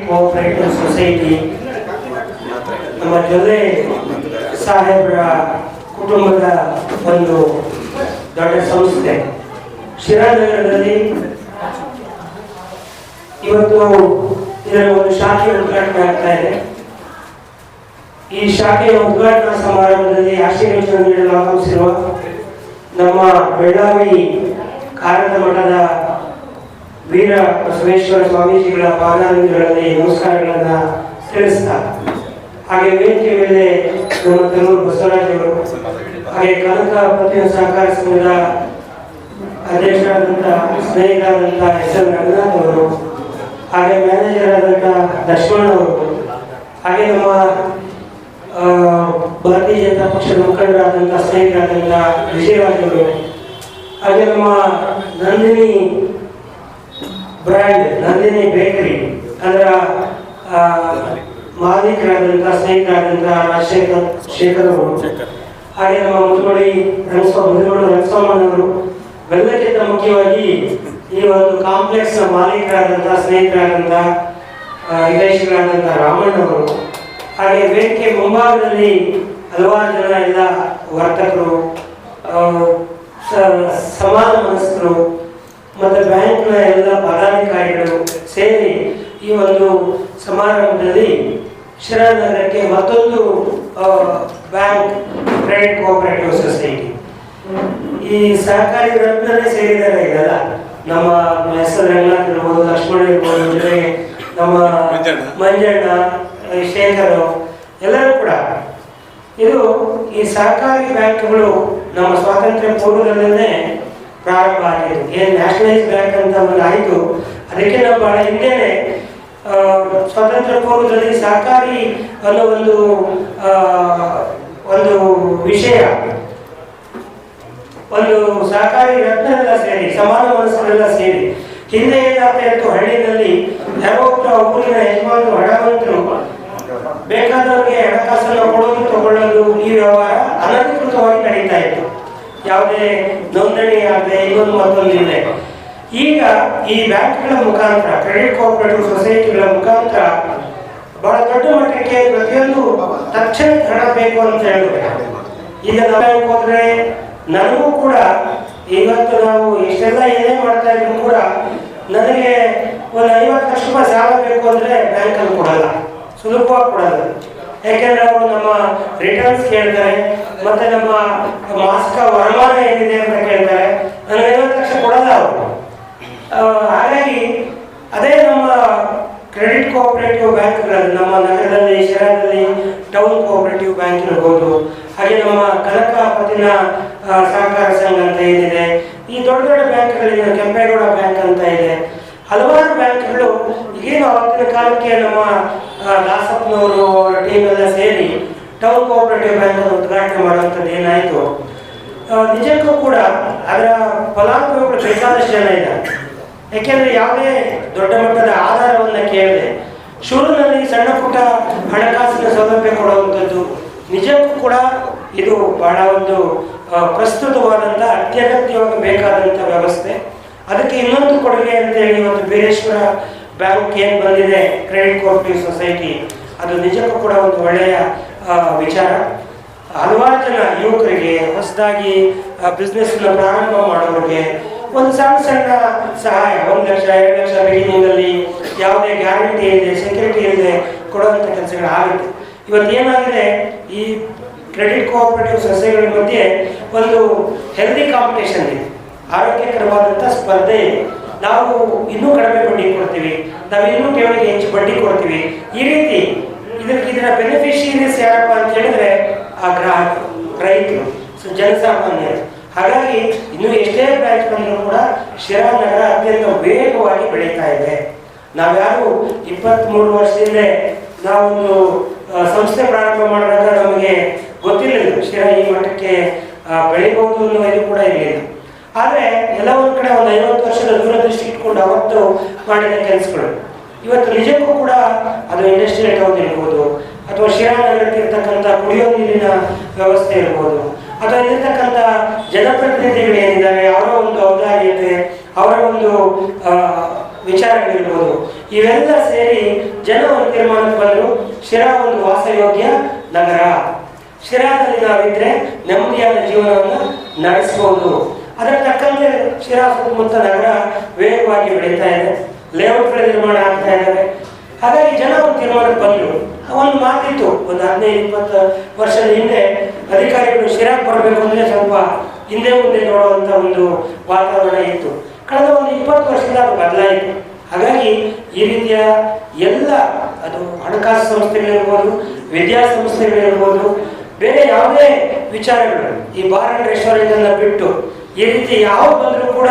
Cooperative society ನಮ್ಮ ಜೊತೆ ಸಾಹೇಬರ ಕುಟುಂಬದ ಒಂದು ದೊಡ್ಡ ಸಂಸ್ಥೆ. ಶಿರಾನಗರದಲ್ಲಿ ಇವತ್ತು ಇದರ ಒಂದು ಶಾಖೆ ಉದ್ಘಾಟನೆ ಆಗ್ತಾ ಇದೆ. ಈ ಶಾಖೆಯ ಉದ್ಘಾಟನಾ ಸಮಾರಂಭದಲ್ಲಿ ಆಶೀರ್ವಚನ ನೀಡಲು ಆಗಮಿಸಿರುವ ನಮ್ಮ ಬೆಳಗಾವಿ ಕಾರದ ಮಠದ ವೀರ ಬಸವೇಶ್ವರ ಸ್ವಾಮೀಜಿಗಳ ಪಾದಾಂಗಗಳಲ್ಲಿ ನಮಸ್ಕಾರಗಳನ್ನ ತಿಳಿಸ್ತಾ ಹಾಗೆ ವೇದಿಕೆ ಮೇಲೆ ನಮ್ಮ ಬಸವರಾಜ್ ಹಾಗೆ ಕನಕ ಪ್ರತಿಯೊಂದು ಸಹಕಾರ ಸಂಘದ ಅಧ್ಯಕ್ಷರಾದಂಥ ಸ್ನೇಹಿತರಾದಂಥ ಎಸ್ ಎಲ್ ರಂಗನಾಥ್ ಅವರು, ಹಾಗೆ ಮ್ಯಾನೇಜರ್ ಆದಂಥ ಲಕ್ಷ್ಮಣ್ ಅವರು, ಹಾಗೆ ನಮ್ಮ ಭಾರತೀಯ ಜನತಾ ಪಕ್ಷದ ಮುಖಂಡರಾದಂಥ ಸ್ನೇಹಿತರಾದಂಥ ವಿಜಯರಾಜ್ ಅವರು, ಹಾಗೆ ನಮ್ಮ ನಂದಿನಿ ಬ್ರ್ಯಾಂಡ್ ನಂದಿನಿ ಬೇಕರಿ. ಅದರ ಮಾಲೀಕರಾದಂತಹ ಮಾಲೀಕರಾದಂಥ ಸ್ನೇಹಿತರಾದಂಥ ರಾಜಶೇಖರ್ ಶೇಖರ್ ಅವರು. ಹಾಗೆ ನಮ್ಮ ಮುದುಗೋಡಿ ರಂಗಸ್ವಾಮಿ ರಂಗಸ್ವಾಮಿಯವರು ರಂಗಸ್ವಾಮಣ್ಣವರು ಎಲ್ಲಕ್ಕಿಂತ ಮುಖ್ಯವಾಗಿ ಈ ಒಂದು ಕಾಂಪ್ಲೆಕ್ಸ್ ಮಾಲೀಕರಾದಂಥ ಸ್ನೇಹಿತರಾದಂಥ ಸ್ನೇಹಿತರಾದಂತಹ ರಾಮಣ್ಣ ರಾಮಣ್ಣವರು ಹಾಗೆ ವೇದಿಕೆ ಮುಂಭಾಗದಲ್ಲಿ ಹಲವಾರು ಜನ ಎಲ್ಲ ವರ್ತಕರು ಸಮಾನ ಮನಸ್ಕರು ಮತ್ತು ಬ್ಯಾಂಕ್ನ ಎಲ್ಲ ಪದಾಧಿಕಾರಿಗಳು ಸೇರಿ ಈ ಒಂದು ಸಮಾರಂಭದಲ್ಲಿ ಶಿರಾನಗರಕ್ಕೆ ಮತ್ತೊಂದು ಬ್ಯಾಂಕ್ ಕ್ರೆಡಿಟ್ ಕೋಆಪರೇಟಿವ್ ಸೊಸೈಟಿ ಈ ಸಹಕಾರಿ ರತ್ನನೇ ಸೇರಿದ್ದಾರೆ ಇದೆಲ್ಲ. ನಮ್ಮ ಹೆಸರೆಲ್ಲ ಇರ್ಬೋದು ಲಕ್ಷ್ಮಣ ಇರ್ಬೋದು ಜೊತೆಗೆ ನಮ್ಮ ಮಂಜಣ್ಣ. ಶೇಖರು ಶೇಖರ್ ಎಲ್ಲರೂ ಕೂಡ. ಇದು ಈ ಸಹಕಾರಿ ಬ್ಯಾಂಕ್ಗಳು ನಮ್ಮ ಸ್ವಾತಂತ್ರ್ಯ ಪೂರ್ವದಲ್ಲೇ ಪ್ರಾರಂಭ ಆಗಿದೆ. ಏನ್ ನ್ಯಾಷನಲೈಸ್ ಬ್ಯಾಂಕ್ ಅಂತ ಒಂದು ಆಯಿತು. ಅದಕ್ಕೆ ನಾವು ಬಹಳ ಹಿಂದೆನೆ ಸ್ವಾತಂತ್ರ್ಯ ಪೂರ್ವದಲ್ಲಿ ಸಹಕಾರಿ ಅನ್ನೋ ಒಂದು ಒಂದು ವಿಷಯ, ಒಂದು ಸಹಕಾರಿ ರತ್ನವೆಲ್ಲ ಸೇರಿ, ಸಮಾನ ಮನಸ್ಸುಗಳೆಲ್ಲ ಸೇರಿ, ಹಿಂದೆ ಏನಾಗ್ತಾ ಇತ್ತು? ಹಳ್ಳಿನಲ್ಲಿ ಯಾರೋ ಒಬ್ಬ ಊರಿನ ಯಜಮಾನರು, ಹಣವಂತರು, ಬೇಕಾದವರಿಗೆ ಹಣಕಾಸನ್ನು ಕೊಡೋದು, ತಗೊಳ್ಳೋದು ಈ ವ್ಯವಹಾರ ಅನಧಿಕೃತವಾಗಿ ನಡೀತಾ ಇತ್ತು. ಯಾವುದೇ ಆಗದೆ ಇನ್ನೊಂದು ಮತ್ತೊಂದು ಇದೆ ಈಗ ಈ ಬ್ಯಾಂಕ್ಗಳ ಮುಖಾಂತರ ಕ್ರೆಡಿಟ್ ಕೋಆಪರೇಟಿವ್ ಸೊಸೈಟಿಗಳ ಮುಖಾಂತರ ಬಹಳ ದೊಡ್ಡ ಮಟ್ಟಕ್ಕೆ ಪ್ರತಿಯೊಂದು ತಕ್ಷಣ ಹಣ ಬೇಕು ಅಂತ ಹೇಳಿದ್ರೆ ಈಗ ನಾವು ಹೋದ್ರೆ ನನಗೂ ಕೂಡ ಇವತ್ತು ನಾವು ಇಷ್ಟೆಲ್ಲ ಏನೇ ಮಾಡ್ತಾ ಇದ್ರು ಕೂಡ ನನಗೆ ಒಂದು ಐವತ್ತು ಲಕ್ಷ ರೂಪಾಯಿ ಸಾಲ ಬೇಕು ಅಂದ್ರೆ ಬ್ಯಾಂಕಲ್ಲಿ ಕೊಡಲ್ಲ, ಸುಲಭವಾಗಿ ಕೊಡಲ್ಲ. ಯಾಕೆಂದ್ರೆ ಅವರು ನಮ್ಮ ರಿಟರ್ನ್ಸ್ ಕೇಳ್ತಾರೆ, ಮತ್ತೆ ನಮ್ಮ ಮಾಸಿಕ ವರಮಾನ ಏನಿದೆ ಅಂತ ಕೇಳ್ತಾರೆ ನನಗೆ ಐವತ್ತು ಲಕ್ಷ ಕೊಡಲ್ಲ ಅವರು. ಹಾಗಾಗಿ ಅದೇ ನಮ್ಮ ಕ್ರೆಡಿಟ್ ಕೋಆಪರೇಟಿವ್ ಬ್ಯಾಂಕ್ಗಳಲ್ಲಿ ನಮ್ಮ ನಗರದಲ್ಲಿ, ಶಹರದಲ್ಲಿ ಟೌನ್ ಕೋಆಪರೇಟಿವ್ ಬ್ಯಾಂಕ್ ಇರಬಹುದು ಹಾಗೆ ನಮ್ಮ ಕನಕ ಪತಿನ ಸಹಕಾರ ಸಂಘ ಅಂತ ಏನಿದೆ, ಈ ದೊಡ್ಡ ದೊಡ್ಡ ಬ್ಯಾಂಕ್ಗಳಲ್ಲಿ ಕೆಂಪೇಗೌಡ ಬ್ಯಾಂಕ್ ಅಂತ ಇದೆ, ಹಲವಾರು ಬ್ಯಾಂಕ್ಗಳು ಈಗೇನು ಅವತ್ತಿನ ಕಾಲಕ್ಕೆ ನಮ್ಮ ದಾಸಪ್ಪನವರು ಅವರ ಟೀಮ್ ಎಲ್ಲ ಸೇರಿ ಟೌನ್ ಕೋಆಪರೇಟಿವ್ ಬ್ಯಾಂಕ್ ಅನ್ನು ಉದ್ಘಾಟನೆ ಮಾಡುವಂಥದ್ದು ಏನಾಯಿತು? ನಿಜಕ್ಕೂ ಕೂಡ ಅದರ ಫಲಾನುಭವಿಗಳು ಬೇಕಾದಷ್ಟು ಜನ ಇದೆ ಯಾಕೆಂದ್ರೆ ಯಾವುದೇ ದೊಡ್ಡ ಮಟ್ಟದ ಆಧಾರವನ್ನ ಕೇಳಿದೆ ಶುರುನಲ್ಲಿ ಸಣ್ಣ ಪುಟ್ಟ ಹಣಕಾಸಿನ ಸೌಲಭ್ಯ ಕೊಡುವಂಥದ್ದು ನಿಜಕ್ಕೂ ಕೂಡ ಇದು ಬಹಳ ಒಂದು ಪ್ರಸ್ತುತವಾದಂಥ ಅತ್ಯಗತ್ಯವಾಗಿ ಬೇಕಾದಂಥ ವ್ಯವಸ್ಥೆ. ಅದಕ್ಕೆ ಇನ್ನೊಂದು ಕೊಡುಗೆ ಅಂತ ಹೇಳಿ ಒಂದು ಬೀರೇಶ್ವರ ಬ್ಯಾಂಕ್ ಏನು ಬಂದಿದೆ? ಕ್ರೆಡಿಟ್ ಕೋಆಪರೇಟಿವ್ ಸೊಸೈಟಿ ಅದು ನಿಜಕ್ಕೂ ಕೂಡ ಒಂದು ಒಳ್ಳೆಯ ವಿಚಾರ. ಹಲವಾರು ಜನ ಯುವಕರಿಗೆ ಹೊಸದಾಗಿ ಬಿಸ್ನೆಸ್ ಪ್ರಾರಂಭ ಮಾಡೋರಿಗೆ ಒಂದು ಸಣ್ಣ ಸಣ್ಣ ಸಹಾಯ. ಒಂದು ಲಕ್ಷ, ಎರಡು ಲಕ್ಷ ಬಿಗಿನಿಂಗಲ್ಲಿ ಯಾವುದೇ ಗ್ಯಾರಂಟಿ ಇದೆ ಸೆಕ್ಯೂರಿಟಿ ಇದೆ ಕೊಡುವಂಥ ಕೆಲಸಗಳು ಆಗುತ್ತೆ. ಇವತ್ತು ಏನಾಗಿದೆ? ಈ ಕ್ರೆಡಿಟ್ ಕೋಆಪರೇಟಿವ್ ಸೊಸೈಟಿಗಳ ಮಧ್ಯೆ ಒಂದು ಹೆಲ್ದಿ ಕಾಂಪಿಟೇಷನ್ ಇದೆ. ಆರೋಗ್ಯಕರವಾದಂಥ ಸ್ಪರ್ಧೆ ಇದೆ. ನಾವು ಇನ್ನೂ ಕಡಿಮೆ ಬಡ್ಡಿ ಕೊಡ್ತೀವಿ. ನಾವು ಇನ್ನೂ ಠೇವಣಿಗೆ ಹೆಚ್ಚು ಬಡ್ಡಿ ಕೊಡ್ತೀವಿ. ಈ ರೀತಿ ಇದಕ್ಕೆ ಇದರ ಬೆನಿಫಿಷಿಯರೀಸ್ ಯಾರಪ್ಪ ಅಂತ ಹೇಳಿದ್ರೆ ಆ ಗ್ರಾಹಕರು, ರೈತರು. ಸೊ ಜನಸಾಮಾನ್ಯರು. ಹಾಗಾಗಿ ಇನ್ನು ಎಷ್ಟೇ ಬ್ರಾಂಚ್ ಬಂದರೂ ಕೂಡ ಶಿರಾ ನಗರ ಅತ್ಯಂತ ವೇಗವಾಗಿ ಬೆಳೀತಾ ಇದೆ. ನಾವ್ಯಾರು ಇಪ್ಪತ್ತ್ಮೂರು ವರ್ಷದಿಂದ ನಾವೊಂದು ಸಂಸ್ಥೆ ಪ್ರಾರಂಭ ಮಾಡಿದಾಗ ನಮಗೆ ಗೊತ್ತಿರಲಿಲ್ಲ ಶಿರಾ ಈ ಮಟ್ಟಕ್ಕೆ ಬೆಳಿಬಹುದು ಅನ್ನೋ ಇದು ಕೂಡ ಇರಲಿಲ್ಲ. ಆದರೆ ಎಲ್ಲ ಒಂದು ಕಡೆ ಒಂದು ಐವತ್ತು ವರ್ಷದ ದೂರದೃಷ್ಟಿ ಇಟ್ಕೊಂಡು ಅವತ್ತು ಮಾಡಿದ ಕೆಲಸಗಳು. ಇವತ್ತು ನಿಜಕ್ಕೂ ಕೂಡ ಅದು ಇಂಡಸ್ಟ್ರಿಯಲ್ ಟೌನ್ ಇರ್ಬೋದು, ಅಥವಾ ಶಿರಾ ನಗರಕ್ಕೆ ಇರ್ತಕ್ಕಂಥ ಕುಡಿಯೋ ನೀರಿನ ವ್ಯವಸ್ಥೆ ಇರ್ಬೋದು, ಅಥವಾ ಇಲ್ಲಿರ್ತಕ್ಕಂಥ ಜನಪ್ರತಿನಿಧಿಗಳು ಏನಿದ್ದಾರೆ, ಅವರ ಒಂದು ಔದಾರ್ಯತೆ, ಅವರ ಒಂದು ವಿಚಾರಗಳಿರ್ಬೋದು. ಇವೆಲ್ಲ ಸೇರಿ ಜನ ಒಂದು ತೀರ್ಮಾನಕ್ಕೆ ಬಂದರು, ಶಿರಾ ಒಂದು ವಾಸಯೋಗ್ಯ ನಗರ. ಶಿರಾದಲ್ಲಿ ನಾವಿದ್ರೆ ನೆಮ್ಮದಿಯಾದ ಜೀವನವನ್ನು ನಡೆಸಬಹುದು ಅದರ ತಕ್ಕಂತೆ ಶಿರಾ ಸುತ್ತಮುತ್ತ ನಗರ ವೇಗವಾಗಿ ಬೆಳೀತಾ ಇದೆ. ಲೇಔಟ್ಗಳ ನಿರ್ಮಾಣ ಆಗ್ತಾ ಇದ್ದಾವೆ ಹಾಗಾಗಿ ಜನ ಒಂದು ತೀರ್ಮಾನಕ್ಕೆ ಬಂದರು. ಒಂದು ಮಾತಿತ್ತು. ಒಂದು ಹದಿನೈದು, ಇಪ್ಪತ್ತು ವರ್ಷದ ಹಿಂದೆ ಅಧಿಕಾರಿಗಳು ಶಿರಾಕ್ ಬರಬೇಕು ಅಂದರೆ ಸ್ವಲ್ಪ ಹಿಂದೆ ಮುಂದೆ ನೋಡುವಂಥ ಒಂದು ವಾತಾವರಣ ಇತ್ತು. ಕಳೆದ ಒಂದು ಇಪ್ಪತ್ತು ವರ್ಷದಿಂದ ಅದು ಬದಲಾಯಿತು. ಹಾಗಾಗಿ ಈ ರೀತಿಯ ಎಲ್ಲ ಅದು ಹಣಕಾಸು ಸಂಸ್ಥೆಗಳಿರ್ಬೋದು ವಿದ್ಯಾಸಂಸ್ಥೆಗಳಿರ್ಬೋದು ಬೇರೆ ಯಾವುದೇ ವಿಚಾರಗಳು ಈ ಬಾರ್ ಅಂಡ್ ರೆಸ್ಟೋರೆಂಟ್ ಅನ್ನ ಬಿಟ್ಟು ಈ ರೀತಿ ಯಾವ ಬಂದರೂ ಕೂಡ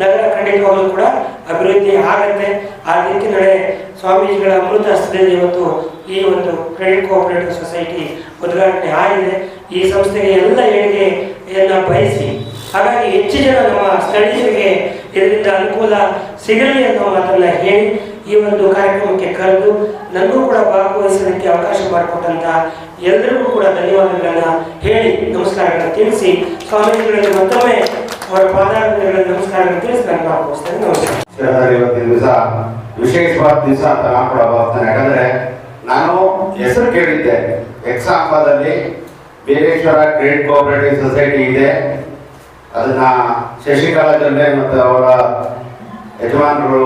ನಗರ ಖಂಡಿತವಾಗಲೂ ಕೂಡ ಅಭಿವೃದ್ಧಿ ಆಗತ್ತೆ. ಆ ನಿಟ್ಟಿನಡೆ ಸ್ವಾಮೀಜಿಗಳ ಅಮೃತ ಹಸ್ತದಲ್ಲಿ ಇವತ್ತು ಈ ಒಂದು ಕ್ರೆಡಿಟ್ ಕೋಆಪರೇಟಿವ್ ಸೊಸೈಟಿ ಉದ್ಘಾಟನೆ ಆಗಿದೆ. ಈ ಸಂಸ್ಥೆಗೆ ಎಲ್ಲ ಏಳಿಗೆಯನ್ನು ಬಯಸಿ, ಹಾಗಾಗಿ ಹೆಚ್ಚು ಜನ ನಮ್ಮ ಸ್ಥಳೀಯರಿಗೆ ಇದರಿಂದ ಅನುಕೂಲ ಸಿಗಲಿ ಅನ್ನೋ ಮಾತನ್ನ ಹೇಳಿ ಈ ಒಂದು ಕಾರ್ಯಕ್ರಮಕ್ಕೆ ಕರೆದು ನನಗೂ ಕೂಡ ಭಾಗವಹಿಸಲಿಕ್ಕೆ ಅವಕಾಶ ಮಾಡಿಕೊಟ್ಟಂತ ಎಲ್ಲರಿಗೂ ಕೂಡ ಧನ್ಯವಾದಗಳನ್ನ ಹೇಳಿ ನಮಸ್ಕಾರಗಳನ್ನು ತಿಳಿಸಿ, ಸ್ವಾಮೀಜಿಗಳಿಗೆ ಮತ್ತೊಮ್ಮೆ ಅವರ ಪಾದಾರಗಳಲ್ಲಿ ನಮಸ್ಕಾರಗಳನ್ನು ತಿಳಿಸಿ ನಾನು ಭಾಗವಹಿಸ್ತೇನೆ. ನಮಸ್ಕಾರ. ದಿವಸ, ವಿಶೇಷವಾದ ದಿವಸ ಅಂತ ನಾನು ಕೂಡ ಭಾವಿಸ್ತೇನೆ. ಯಾಕಂದ್ರೆ ನಾನು ಹೆಸರು ಕೇಳಿದ್ದೆ. ಎಕ್ಸಾಂಬದಲ್ಲಿ ಬೀರೇಶ್ವರ ಕ್ರೆಡಿಟ್ ಕೋಆಪರೇಟಿವ್ ಸೊಸೈಟಿ ಇದೆ. ಅದನ್ನ ಶಶಿಕಲಾ ಜೊಲ್ಲೆ ಮತ್ತು ಅವರ ಯಜಮಾನರು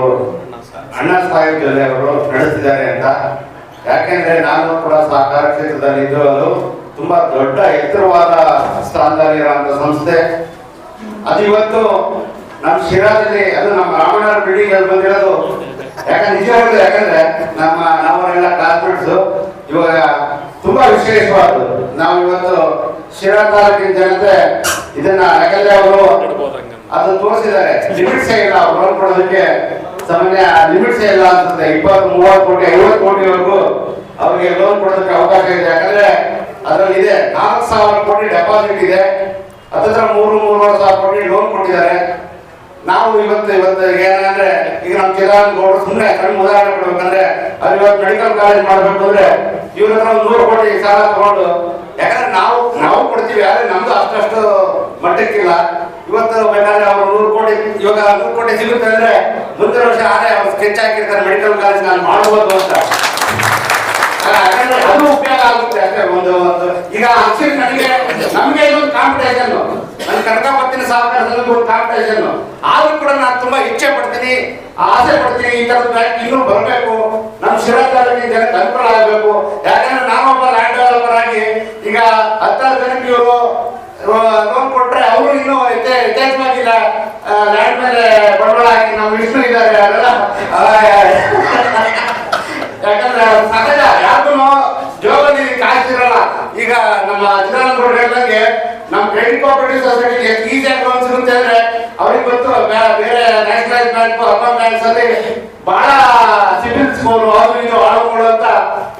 ಅಣ್ಣ ಸಾಹೇಬ್ ಅವರು ನಡೆಸಿದ್ದಾರೆ ಅಂತ. ಯಾಕೆಂದ್ರೆ ನಾನು ಕೂಡ ಸಹಕಾರ ಕ್ಷೇತ್ರದಲ್ಲಿ ಇದ್ದು ತುಂಬಾ ದೊಡ್ಡ ಎತ್ತರವಾದ ಸ್ಥಾನದಲ್ಲಿರುವಂತ ಸಂಸ್ಥೆ. ಅದು ಇವತ್ತು ನಮ್ಮ ಶಿರಾದಲ್ಲಿ, ಅದು ನಮ್ಮ ರಾಮಣ್ಣ ಬಿಲ್ಡಿಂಗ್ ಅಲ್ಲಿ ಬಂದಿರೋದು. ಯಾಕಂದ್ರೆ ನಿಜ ಹೇಳೋದು ಯಾಕಂದ್ರೆ ನಮ್ಮ ನಾವರೆಲ್ಲ ಕ್ಲಾಸ್ಮೇಟ್ಸ್ ಇವಾಗ ತುಂಬಾ ವಿಶೇಷವಾದ್ದು. ನಾವು ಇವತ್ತು ಶಿರಾ ತಾಲೂಕಿನ ಜನತೆ ಇದನ್ನ ಯಾಕಂದ್ರೆ ಅವರು ಅದು ತೋರಿಸಿದ್ದಾರೆ. ಲಿಮಿಟ್ಸ್ ಅವ್ರು ಲೋನ್ ಕೊಡೋದಕ್ಕೆ ಸಾಮಾನ್ಯ ಲಿಮಿಟ್ಸ್ ಇಲ್ಲ ಅನ್ಸುತ್ತೆ. ಇಪ್ಪತ್ತು, ಮೂವತ್ತು ಕೋಟಿ, ಐವತ್ತು ಕೋಟಿವರೆಗೂ ಅವರಿಗೆ ಲೋನ್ ಕೊಡೋದಕ್ಕೆ ಅವಕಾಶ ಇದೆ. ಯಾಕಂದ್ರೆ ಅದ್ರಲ್ಲಿ ಇದೆ. ನಾಲ್ಕು ಸಾವಿರ ಕೋಟಿ ಡೆಪಾಸಿಟ್ ಇದೆ. ಹತ್ತತ್ರ ಮೂರು, ಮೂರುವರೆ ಸಾವಿರ ಕೋಟಿ ಲೋನ್ ಕೊಟ್ಟಿದ್ದಾರೆ. ನಾವು ಇವತ್ತು ಇವತ್ತು ಏನಂದ್ರೆ ಈಗ ನಮ್ಮ ಜಿಲ್ಲಾ ಗೌಡ್ರು ಸುಮ್ಮನೆ ಸಣ್ಣ ಉದಾಹರಣೆ ಕೊಡ್ಬೇಕಂದ್ರೆ ಅಲ್ಲಿ ಇವತ್ತು ಮೆಡಿಕಲ್ ಕಾಲೇಜ್ ಮಾಡ್ಬೇಕು ಅಂದ್ರೆ ಇವ್ರ ಹತ್ರ ನೂರು ಕೋಟಿ ಸಾಲ ತಗೊಂಡು. ಯಾಕಂದ್ರೆ ನಾವು ನಾವು ಕೊಡ್ತೀವಿ, ಆದ್ರೆ ನಮ್ದು ಅಷ್ಟಷ್ಟು ಮಟ್ಟಕ್ಕಿಲ್ಲ. ಇವತ್ತು ಬೇಕಾದ್ರೆ ಅವ್ರು ನೂರು ಕೋಟಿ, ಇವಾಗ ನೂರು ಕೋಟಿ ಸಿಗುತ್ತೆ ಅಂದ್ರೆ ಮುಂದಿನ ವರ್ಷ ಆದ್ರೆ ಅವ್ರು ಸ್ಕೆಚ್ ಹಾಕಿರ್ತಾರೆ ಮೆಡಿಕಲ್ ಕಾಲೇಜ್ ನಾನು ಮಾಡ್ಬೋದು ಅಂತ. ಅದು ಉಪಯೋಗ ಆಗುತ್ತೆ ಅಂದ್ರೆ ಒಂದು ಒಂದು ಈಗ ಆಕ್ಚುಲಿ ನನಗೆ ನಮಗೆ ಇದೊಂದು ಕಾಂಪಿಟೇಷನ್ ನನ್ನ ಕನಕಪತ್ತಿನ ಸಹಕಾರ ಸಂಘದ ಒಂದು ಕಾಂಪಿಟೇಷನ್ ಆದ್ರೂ ಕೂಡ ನಾನು ತುಂಬಾ ಇಚ್ಛೆ ಪಡ್ತೀನಿ, ಆಸೆ ಪಡ್ತೀನಿ, ಈ ತರದ ಬ್ಯಾಂಕ್ ಇನ್ನೂ ಬರಬೇಕು. ನಮ್ಮ ಶಿರಾ ತಾಲೂಕಿನ ಜನಕ್ಕೆ ಅನುಕೂಲ ಆಗಬೇಕು. ಯಾಕಂದ್ರೆ ನಾನೊಬ್ಬ ಲ್ಯಾಂಡ್ ಡೆವಲಪರ್ ಆಗಿ ಈಗ ಹತ್ತಾರು ಜನಕ್ಕೆ ಇವರು ಲೋನ್ ಕೊಟ್ರೆ ಅವರು ಇನ್ನೂ ಯಥೇ- ಯಥೇಚ್ಛವಾಗಿಲ್ಲ ಲ್ಯಾಂಡ್ ಮೇಲೆ ಬಂಡವಾಳ ಹಾಕಿ ನಮ್ಮ ವಿಷ್ಣು ಇದ್ದಾರೆ ಅವರೆಲ್ಲ ಆ, ಯಾಕಂದ್ರೆ ಅದು ಸಹಜ ಯಾರಿಗೂ ಜೋಗದಲ್ಲಿ ಕಾಯ್ತಿರಲ್ಲ ಈಗ ನಮ್ಮ ಚಿದಾನಂದ ಹೇಳ್ದಂಗೆ ನಮ್ಮ ಕ್ರೆಡಿಟ್ ಕೋಪರೇಟಿವ್ ಸೊಸೈಟಿ ಎಷ್ಟು ಈಸಿಯಾಗಿ ಲೋನ್ ಸಿಗುತ್ತೆ ಅಂದ್ರೆ ಅವ್ರಿಗೆ ಗೊತ್ತು ಬೇರೆ ನ್ಯಾಷನಲೈಸ್ ಬ್ಯಾಂಕ್ ಅರ್ಬನ್ ಬ್ಯಾಂಕ್ಸ್ ಅಲ್ಲಿ ಬಹಳ ಸಿಬಿಲ್ ಸ್ಕೋರ್ ಅದು ಇದು ಹಾಳುಗಳು ಅಂತ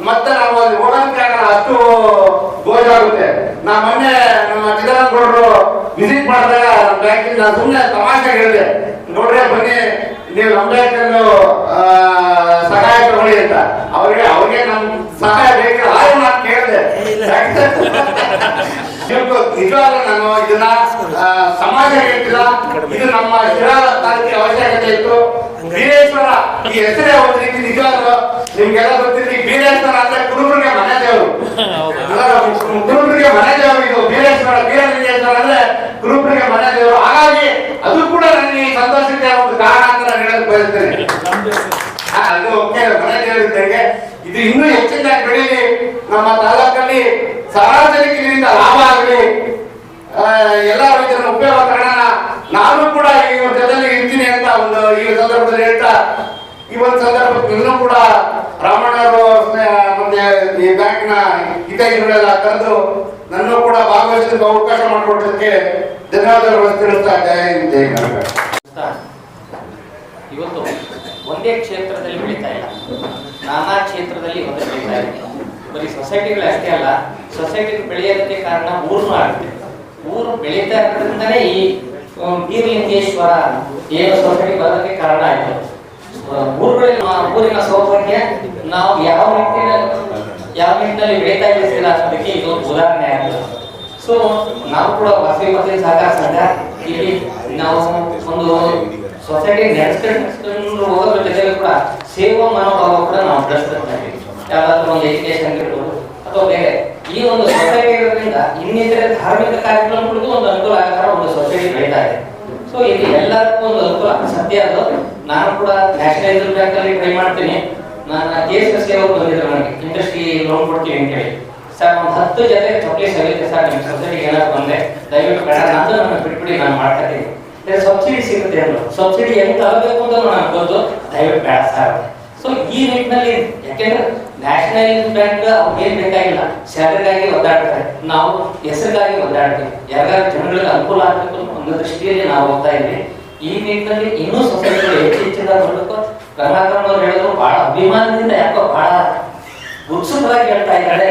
ಮತ್ತೆ ನಾವು ಅಲ್ಲಿ ಹೋಗೋದಕ್ಕೆ ಆಗಲ್ಲ, ಅಷ್ಟು ಗೋಜಾಗುತ್ತೆ. ನಾ ಮೊನ್ನೆ ನಮ್ಮ ಚಿದಾನಂದ ಗೌಡರು ವಿಸಿಟ್ ಮಾಡಿದಾಗ ಬ್ಯಾಂಕಿಂದ ಸುಮ್ಮನೆ ತಮಾಷೆ ಹೇಳಿದೆ. ನೋಡ್ರೆ ಬನ್ನಿ, ನೀವು ನಮ್ಮ ಬ್ಯಾಂಕನ್ನು ಸಹಾಯ ತಗೊಳ್ಳಿ ಅಂತ. ಅವ್ರಿಗೆ ಅವ್ರಿಗೆ ನಮ್ ಸಹಾಯ ಬೇಕಿಲ್ಲ ಆದ್ರೂ ನಾನು ಕೇಳಿದೆ ನಿಜವಾಗ್ಲೂ ನಾನು ಇದನ್ನ ಸಮಾಜ ಹೇಳ್ತಿಲ್ಲ. ಇದು ನಮ್ಮ ಶಿರಾಳ ತಾಲೂಕಿನ ಅವಶ್ಯಕತೆ ಇತ್ತು. ವೀರೇಶ್ವರ ಈ ಹೆಸರೇ ಒಂದು ರೀತಿ ನಿಜವಾಗ್ಲು ನಿಮ್ಗೆಲ್ಲ ಗೊತ್ತಿರಲಿ ವೀರೇಶ್ವರ ಅಂದ್ರೆ ಕುರುಬರಿಗೆ ಮನೆ ದೇವರು. ಕುರುಬರಿಗೆ ಮನೆ ದೇವರು ಇದು. ಬೀರೇಶ್ವರ ವೀರೇಶ್ವರ ಅಂದ್ರೆ ಕುರುಬರಿಗೆ ಮನೆ ದೇವರು. ಹಾಗಾಗಿ ಅದು ಕೂಡ ನನಗೆ ಈ ಸಂತೋಷಕ್ಕೆ ಒಂದು ಕಾರಣ ಅಂತ ನಾನು ಹೇಳಕ್ ಬಯಸ್ತೇನೆ. ಅದು ಓಕೆ ಮನೆ ದೇವರಿದ್ದಂಗೆ ಇದು ಇನ್ನೂ ಹೆಚ್ಚಿನದಾಗಿ ಬೆಳೀಲಿ. ನಮ್ಮ ತಾಲೂಕಲ್ಲಿ ಸಾರ್ವಜನಿಕರಿಂದ ಲಾಭ ಆಗಲಿ ಎಲ್ಲ ರೈತರ ಉಪಯೋಗ ಕಾರಣ ನಾನು ಕೂಡ ಈ ಒಂದು ಜೊತೆಲಿ ಇರ್ತೀನಿ ಅಂತ ಒಂದು ಈ ಸಂದರ್ಭದಲ್ಲಿ ಹೇಳ್ತಾ, ಈ ಒಂದು ಇನ್ನೂ ಕೂಡ ರಾಮಣ್ಣವರು ಮುಂದೆ ಈ ಬ್ಯಾಂಕ್ನ ಹಿತೈಷಿಗಳೆಲ್ಲ ಕರೆದು ನನ್ನ ಕೂಡ ಭಾಗವಹಿಸಿದ ಅವಕಾಶ ಮಾಡಿಕೊಟ್ಟಕ್ಕೆ ಧನ್ಯವಾದಗಳು ತಿಳಿಸ್ತಾ ಕರ್ನಾಟಕ ಇವತ್ತು ಒಂದೇ ಕ್ಷೇತ್ರದಲ್ಲಿ ಬೆಳೀತಾ ಇಲ್ಲ. ನಾನಾ ಕ್ಷೇತ್ರದಲ್ಲಿ ಇವತ್ತು ಬೆಳೀತಾ ಇದೆ ಬರೀ ಸೊಸೈಟಿಗಳು ಅಷ್ಟೇ ಅಲ್ಲ ಸೊಸೈಟಿ ಬೆಳೆಯೋದಕ್ಕೆ ಕಾರಣ ಊರು ಆಗುತ್ತೆ ಊರು ಬೆಳೀತಾ ಇರೋದ್ರಿಂದಲೇ ಈ ಬೀರಲಿಂಗೇಶ್ವರ ಏನು ಸೊಸೈಟಿ ಬರೋದಕ್ಕೆ ಕಾರಣ ಆಯ್ತು. ಊರುಗಳಲ್ಲಿ ಊರಿನ ಸೌಭಾಗ್ಯ, ನಾವು ಯಾವ ನಿಟ್ಟಿನಲ್ಲಿ ಯಾವ ನಿಟ್ಟಿನಲ್ಲಿ ಬೆಳೀತಾ ಇದ್ದೀವಿ ಅನ್ನೋದಕ್ಕೆ ಇದೊಂದು ಉದಾಹರಣೆ ಆಗಿದೆ. ಸೊ ನಾವು ಕೂಡ ವಸತಿ ವಸತಿ ಸಹಕಾರ ಸಂಘ, ಇಲ್ಲಿ ನಾವು ಒಂದು ಸೊಸೈಟಿ ನೆನೆಸ್ಕೊಂಡು ಹೋಗೋದ್ರ ಜೊತೆಗೆ ಕೂಡ ಸೇವಾ ಮನೋಭಾವ ಕೂಡ ನಾವು ಬೆಳೆಸ್ತಾ ಇದ್ದೀವಿ. ಯಾವ್ದಾದ್ರು ಒಂದು ಎಜುಕೇಶನ್ ಇರ್ಬೋದು ಅಥವಾ ಬೇರೆ, ಈ ಒಂದು ಸೊಸೈಟಿ ಇರೋದ್ರಿಂದ ಇನ್ನಿತರೆ ಧಾರ್ಮಿಕ ಕಾರ್ಯಕ್ರಮಗಳಿಗೂ ಒಂದು ಅನುಕೂಲ ಆಗ ಒಂದು ಸೊಸೈಟಿ ಬೆಳೀತಾ ಇದೆ. ಸೊ ಇಲ್ಲಿ ಎಲ್ಲರಿಗೂ ಒಂದು ಅನುಕೂಲ. ಸತ್ಯ ಅದು. ನಾನು ಕೂಡ ನ್ಯಾಷನಲೈಸ್ ಬ್ಯಾಂಕ್ ಅಲ್ಲಿ ಟ್ರೈ ಮಾಡ್ತೀನಿ. ನನ್ನ ಎಸ್ ಅವರು ಬಂದಿದ್ರು ನನಗೆ. ಇಂಡಸ್ಟ್ರಿ ಲೋನ್ ಕೊಡ್ತೀನಿ ಅಂತ ಹೇಳಿ. ಸರ್, ಒಂದು ಹತ್ತು ಜೊತೆ ಚಪ್ಪಲಿ ಸವಿತೆ ಸರ್, ನಿಮ್ಮ ಸೊಸೈಟಿಗೆ ಏನಾದ್ರು ಬಂದೆ ದಯವಿಟ್ಟು ಬೇಡ ನಾನು ನನ್ನ ಬಿಟ್ಬಿಡಿ, ನಾನು ಮಾಡ್ಕೊತೀನಿ ಸಬ್ಸಿಡಿ ಸಿಗುತ್ತೆ ಅಂದ್ರು. ಸಬ್ಸಿಡಿ ಹೆಂಗ್ ತಗೋಬೇಕು ಅಂತ ನಾನು ಗೊತ್ತು. ದಯವಿಟ್ಟು ಬೇಡ ಸರ್. ಸೊ ಈ ನಿಟ್ಟಿನಲ್ಲಿ ಯಾಕೆಂದ್ರೆ ನ್ಯಾಷನಲ್ ಬ್ಯಾಂಕ್ ಅವ್ರಿಗೇನು ಬೇಕಾಗಿಲ್ಲ ಸ್ಯಾಲರಿಗಾಗಿ ಒದ್ದಾಡ್ತಾರೆ. ನಾವು ಹೆಸರಿಗಾಗಿ ಒದ್ದಾಡ್ತೀವಿ. ಯಾರ್ಯಾರು ಜನಗಳಿಗೆ ಅನುಕೂಲ ಆಗಬೇಕು ಅನ್ನೋ ದೃಷ್ಟಿಯಲ್ಲಿ ನಾವು ಹೋಗ್ತಾ ಇದ್ದೀವಿ ಈ ನಿಟ್ಟಿನಲ್ಲಿ ಇನ್ನೂ ಸೊಸೈಟಿಗಳು ಹೆಚ್ಚು ಹೆಚ್ಚಿನ ಕರ್ನಾಟಕ ಅವ್ರು ಹೇಳಿದ್ರು ಬಹಳ ಅಭಿಮಾನದಿಂದ ಯಾಕೋ ಬಹಳ ಉತ್ಸುಕರಾಗಿ ಹೇಳ್ತಾ ಇದ್ದಾರೆ.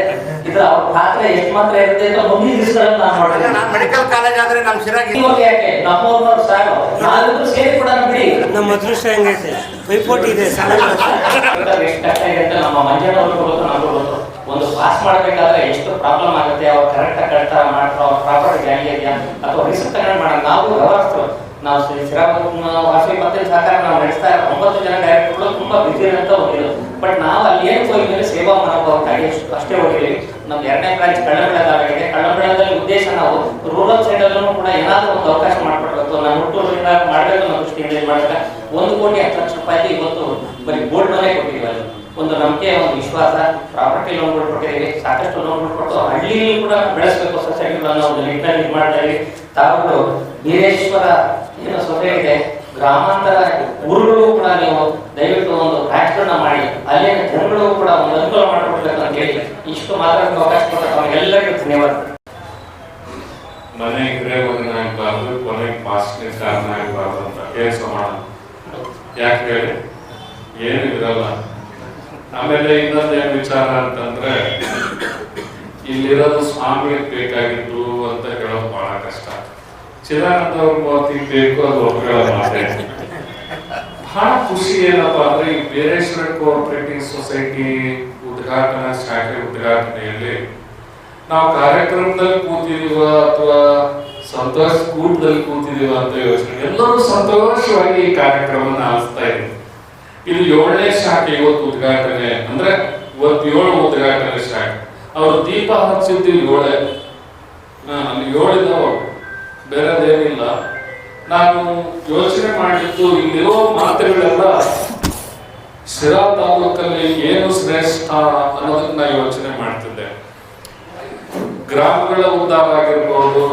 ಇದ್ರ ಅವ್ರ ಪಾತ್ರ ಎಷ್ಟು ಮಾತ್ರ ಇರುತ್ತೆ ಅಂತ ಮುಂದಿನ ದಿವಸಗಳಲ್ಲಿ ನಾನು ಮಾಡಿದ್ರೆ ನಾನು ಮೆಡಿಕಲ್ ಕಾಲೇಜ್ ಆದ್ರೆ ನಮ್ ಶಿರಾಗಿ ಯಾಕೆ? ನಮ್ಮವ್ರವ್ರು ಸಾಕು. ನಾವಿಬ್ರು ಸೇರಿ ಕೂಡ ಬಿಡಿ. ನಮ್ಮ ಅದೃಷ್ಟ ಹೆಂಗೈತೆ? ಪೈಪೋಟಿ ಇದೆ ಸಾಲ ನಮ್ಮ ಮಂಜಣ್ಣವ್ರಿಗೂ ಗೊತ್ತು ನಮಗೂ ಗೊತ್ತು. ಒಂದು ಪಾಸ್ ಮಾಡ್ಬೇಕಾದ್ರೆ ಎಷ್ಟು ಪ್ರಾಬ್ಲಮ್ ಆಗುತ್ತೆ ಅವ್ರು ಕರೆಕ್ಟ್ ಆಗಿ ಮಾಡ್ತಾರೆ ಅವ್ರ ಪ್ರಾಪರ್ಟಿ ಹೆಂಗಿದೆಯಾ ಇದೆಯಾ ಅಥವಾ ರಿಸ್ಕ್ ತಗೊಂಡು ಮಾಡೋಣ ನಾವು ವ್ಯವಹರಿಸ್ತು ನಾವು ಶ್ರೀರಾಮ ವಾಸವಿ ಮತ್ತೆ ಸಹಕಾರ ನಾವು ನಡೆಸ್ತಾ ಇರೋ ಒಂಬತ್ತು ಜನ ಡೈರೆಕ್ಟರ್ಗಳು ತುಂಬಾ ಬಿಸಿ ಅಂತ ಹೋಗಿದ್ರು ಬಟ್ ನಾವು ಅಲ್ಲಿ ಏನು ಹೋಗಿದ್ರೆ ಸೇವಾ ಮನೋಭಾವಕ್ಕಾಗಿ ಅಷ್ಟು ಹೋಗಿದ್ವಿ ನಮ್ಮ ಎರಡನೇ ಬ್ರಾಂಚ್ ಕಳ್ಳಂಬೆಳಗಾಗಿದೆ ಕಳ್ಳಂಬೆಳದಲ್ಲಿ ಉದ್ದೇಶ ನಾವು ರೂರಲ್ ಸೈಡ್ ಅಲ್ಲೂ ಕೂಡ ಏನಾದ್ರೂ ಒಂದು ಅವಕಾಶ ಮಾಡ್ಕೊಡ್ಬೇಕು ನಮ್ಮ ಹುಟ್ಟೂರಿಂದ ಮಾಡಬೇಕು ಅನ್ನೋ ದೃಷ್ಟಿಯಿಂದ ಮಾಡಕ್ಕೆ ಒಂದು ಕೋಟಿ ಹತ್ತು ಲಕ್ಷ ರೂಪಾಯಿ ಇವತ್ತು ಬರೀ ಗೋಲ್ಡ್ ಲೋನೇ ಕೊಟ್ಟಿದ್ದೀವಿ ಅಲ್ಲಿ. ಒಂದು ನಂಬಿಕೆ, ಒಂದು ವಿಶ್ವಾಸ, ಪ್ರಾಪರ್ಟಿ ಲೋನ್ ಕೊಟ್ಟಿದ್ದೀವಿ. ಸಾಕಷ್ಟು ಲೋನ್ ಕೊಟ್ಟು ಹಳ್ಳಿಯಲ್ಲಿ ಕೂಡ ಬೆಳೆಸಬೇಕು ಸೊಸೈಟಿಗಳನ್ನು ಒಂದು ನಿಟ್ಟಿನಲ್ಲಿ ಮಾಡ್ತಾ ಇದೀವಿ ತಾವುಗಳು ಬೀರೇಶ್ವರ ಸೊಸೈಟಿ ಇದೆ, ಗ್ರಾಮಾಂತರ ಊರುಗಳು ಕೂಡ ನೀವು ದಯವಿಟ್ಟು ಒಂದು ರಾಷ್ಟ್ರನ ಮಾಡಿ, ಅಲ್ಲಿನ ಜನಗಳು ಕೂಡ ಒಂದು ಅನುಕೂಲ ಮಾಡಿಕೊಡ್ಬೇಕು ಅಂತ ಹೇಳಿ ಇಷ್ಟು ಮಾತಾಡೋಕೆ ಅವಕಾಶ ಕೊಟ್ಟ ತಮಗೆಲ್ಲರಿಗೂ ಧನ್ಯವಾದ. ಮನೆ ಇದ್ರೆ ಆಗಬಾರ್ದು, ಕೊನೆಗೆ ಪಾಸ್ಟ್ಗೆ ಕಾರಣ ಆಗಬಾರ್ದು ಅಂತ ಕೆಲಸ ಮಾಡೋಣ. ಯಾಕೆ ಹೇಳಿ? ಏನು ಇರಲ್ಲ. ಆಮೇಲೆ ಇನ್ನೊಂದೇನು ವಿಚಾರ ಅಂತಂದ್ರೆ, ಇಲ್ಲಿರೋದು ಸ್ವಾಮಿಗೆ ಬೇಕಾಗಿತ್ತು ಅಂತ ಹೇಳೋದು ಬಹಳ ಕಷ್ಟ. ಚಿದಾನಂದ ಅವ್ರ ಮೂವತ್ತಿಗೆ ಬೇಕು ಅದು ಒಪ್ಕೊಳ್ಳೋ ಮಾತೆ ಬಹಳ ಖುಷಿ ಏನಪ್ಪ ಅಂದ್ರೆ ಈ ಬೀರೇಶ್ವರ ಕೋಆಪರೇಟಿವ್ ಸೊಸೈಟಿ ಉದ್ಘಾಟನಾ ಶಾಖೆ ಉದ್ಘಾಟನೆಯಲ್ಲಿ ನಾವು ಕಾರ್ಯಕ್ರಮದಲ್ಲಿ ಕೂತಿದೀವ ಅಥವಾ ಸಂತೋಷ ಕೂಟದಲ್ಲಿ ಕೂತಿದೀವ ಅಂತ ಯೋಚನೆ. ಎಲ್ಲರೂ ಸಂತೋಷವಾಗಿ ಈ ಕಾರ್ಯಕ್ರಮನ ಆಲಿಸ್ತಾ ಇದ್ದೀವಿ. ಇದು ಏಳನೇ ಶಾಖೆ ಇವತ್ತು ಉದ್ಘಾಟನೆ, ಅಂದ್ರೆ ಇವತ್ತು ಏಳು ಉದ್ಘಾಟನೆ ಶಾಖೆ. ಅವರು ದೀಪ ಹಚ್ಚಿದ್ದು ಏಳೆ. ಏಳಿದಾವ ಬೇರೆದೇನಿಲ್ಲ. ನಾನು ಯೋಚನೆ ಮಾಡಿದ್ದು ಇಲ್ಲಿರೋ ಮಾತುಗಳೆಲ್ಲ ಶಿರಾ ತಾಲೂಕಲ್ಲಿ ಏನು ಶ್ರೇಷ್ಠ ಅನ್ನೋದನ್ನ ಯೋಚನೆ ಮಾಡ್ತಿದ್ದೆ. ಗ್ರಾಮಗಳ ಉದ್ದಾರ ಆಗಿರ್ಬೋದು,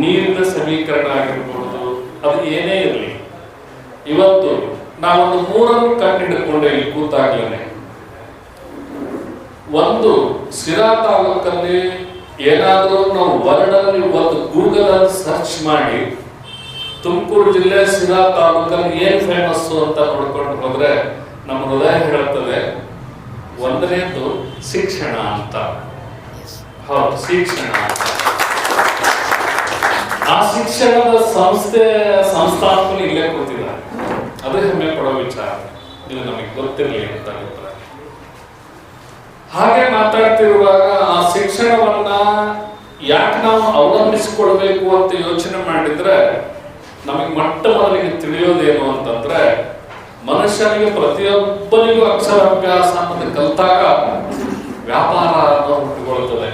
ನೀರಿನ ಸಮೀಕರಣ ಆಗಿರ್ಬೋದು, ಅದು ಏನೇ ಇರಲಿ. ಇವತ್ತು ನಾವೊಂದು ಮೂರನ್ನು ಕಂಡು ಇಲ್ಲಿ ಕೂತಾಗ್ಲೇನೆ. ಒಂದು ಶಿರಾ ತಾಲೂಕಲ್ಲಿ ಏನಾದರೂ ನಾವು ವರ್ಡಲ್ಲಿ ಒಂದು ಗೂಗಲ್ ಅಲ್ಲಿ ಸರ್ಚ್ ಮಾಡಿ, ತುಮಕೂರು ಜಿಲ್ಲೆ ಸಿರಾ ತಾಲೂಕಲ್ಲಿ ಏನ್ ಫೇಮಸ್ ಅಂತ ನೋಡ್ಕೊಂಡು ಹೋದ್ರೆ ನಮ್ಮ ಹೃದಯ ಹೇಳುತ್ತದೆ ಒಂದನೇದು ಶಿಕ್ಷಣ ಅಂತ. ಹೌದು, ಶಿಕ್ಷಣ. ಆ ಶಿಕ್ಷಣದ ಸಂಸ್ಥೆ ಸಂಸ್ಥಾಪನೆ ಇಲ್ಲೇ ಕೂತಿದ್ದಾರೆ. ಅದೇ ಹೆಮ್ಮೆ ಪಡೋ ವಿಚಾರ. ಇದು ನಮಗೆ ಗೊತ್ತಿರಲಿ ಅಂತ. ಹಾಗೆ ಮಾತಾಡ್ತಿರುವಾಗ ಆ ಶಿಕ್ಷಣವನ್ನ ಯಾಕೆ ನಾವು ಅವಲಂಬಿಸಿಕೊಳ್ಬೇಕು ಅಂತ ಯೋಚನೆ ಮಾಡಿದ್ರೆ ನಮಗೆ ಮೊಟ್ಟ ಮೊದಲಿಗೆ ತಿಳಿಯೋದೇನು ಅಂತಂದ್ರೆ ಮನುಷ್ಯನಿಗೆ ಪ್ರತಿಯೊಬ್ಬನಿಗೂ ಅಕ್ಷರಾಭ್ಯಾಸ ಅನ್ನೋದು ಕಲ್ತಾಗ ವ್ಯಾಪಾರ ಅನ್ನೋ ಹುಟ್ಟುಕೊಳ್ತದೆ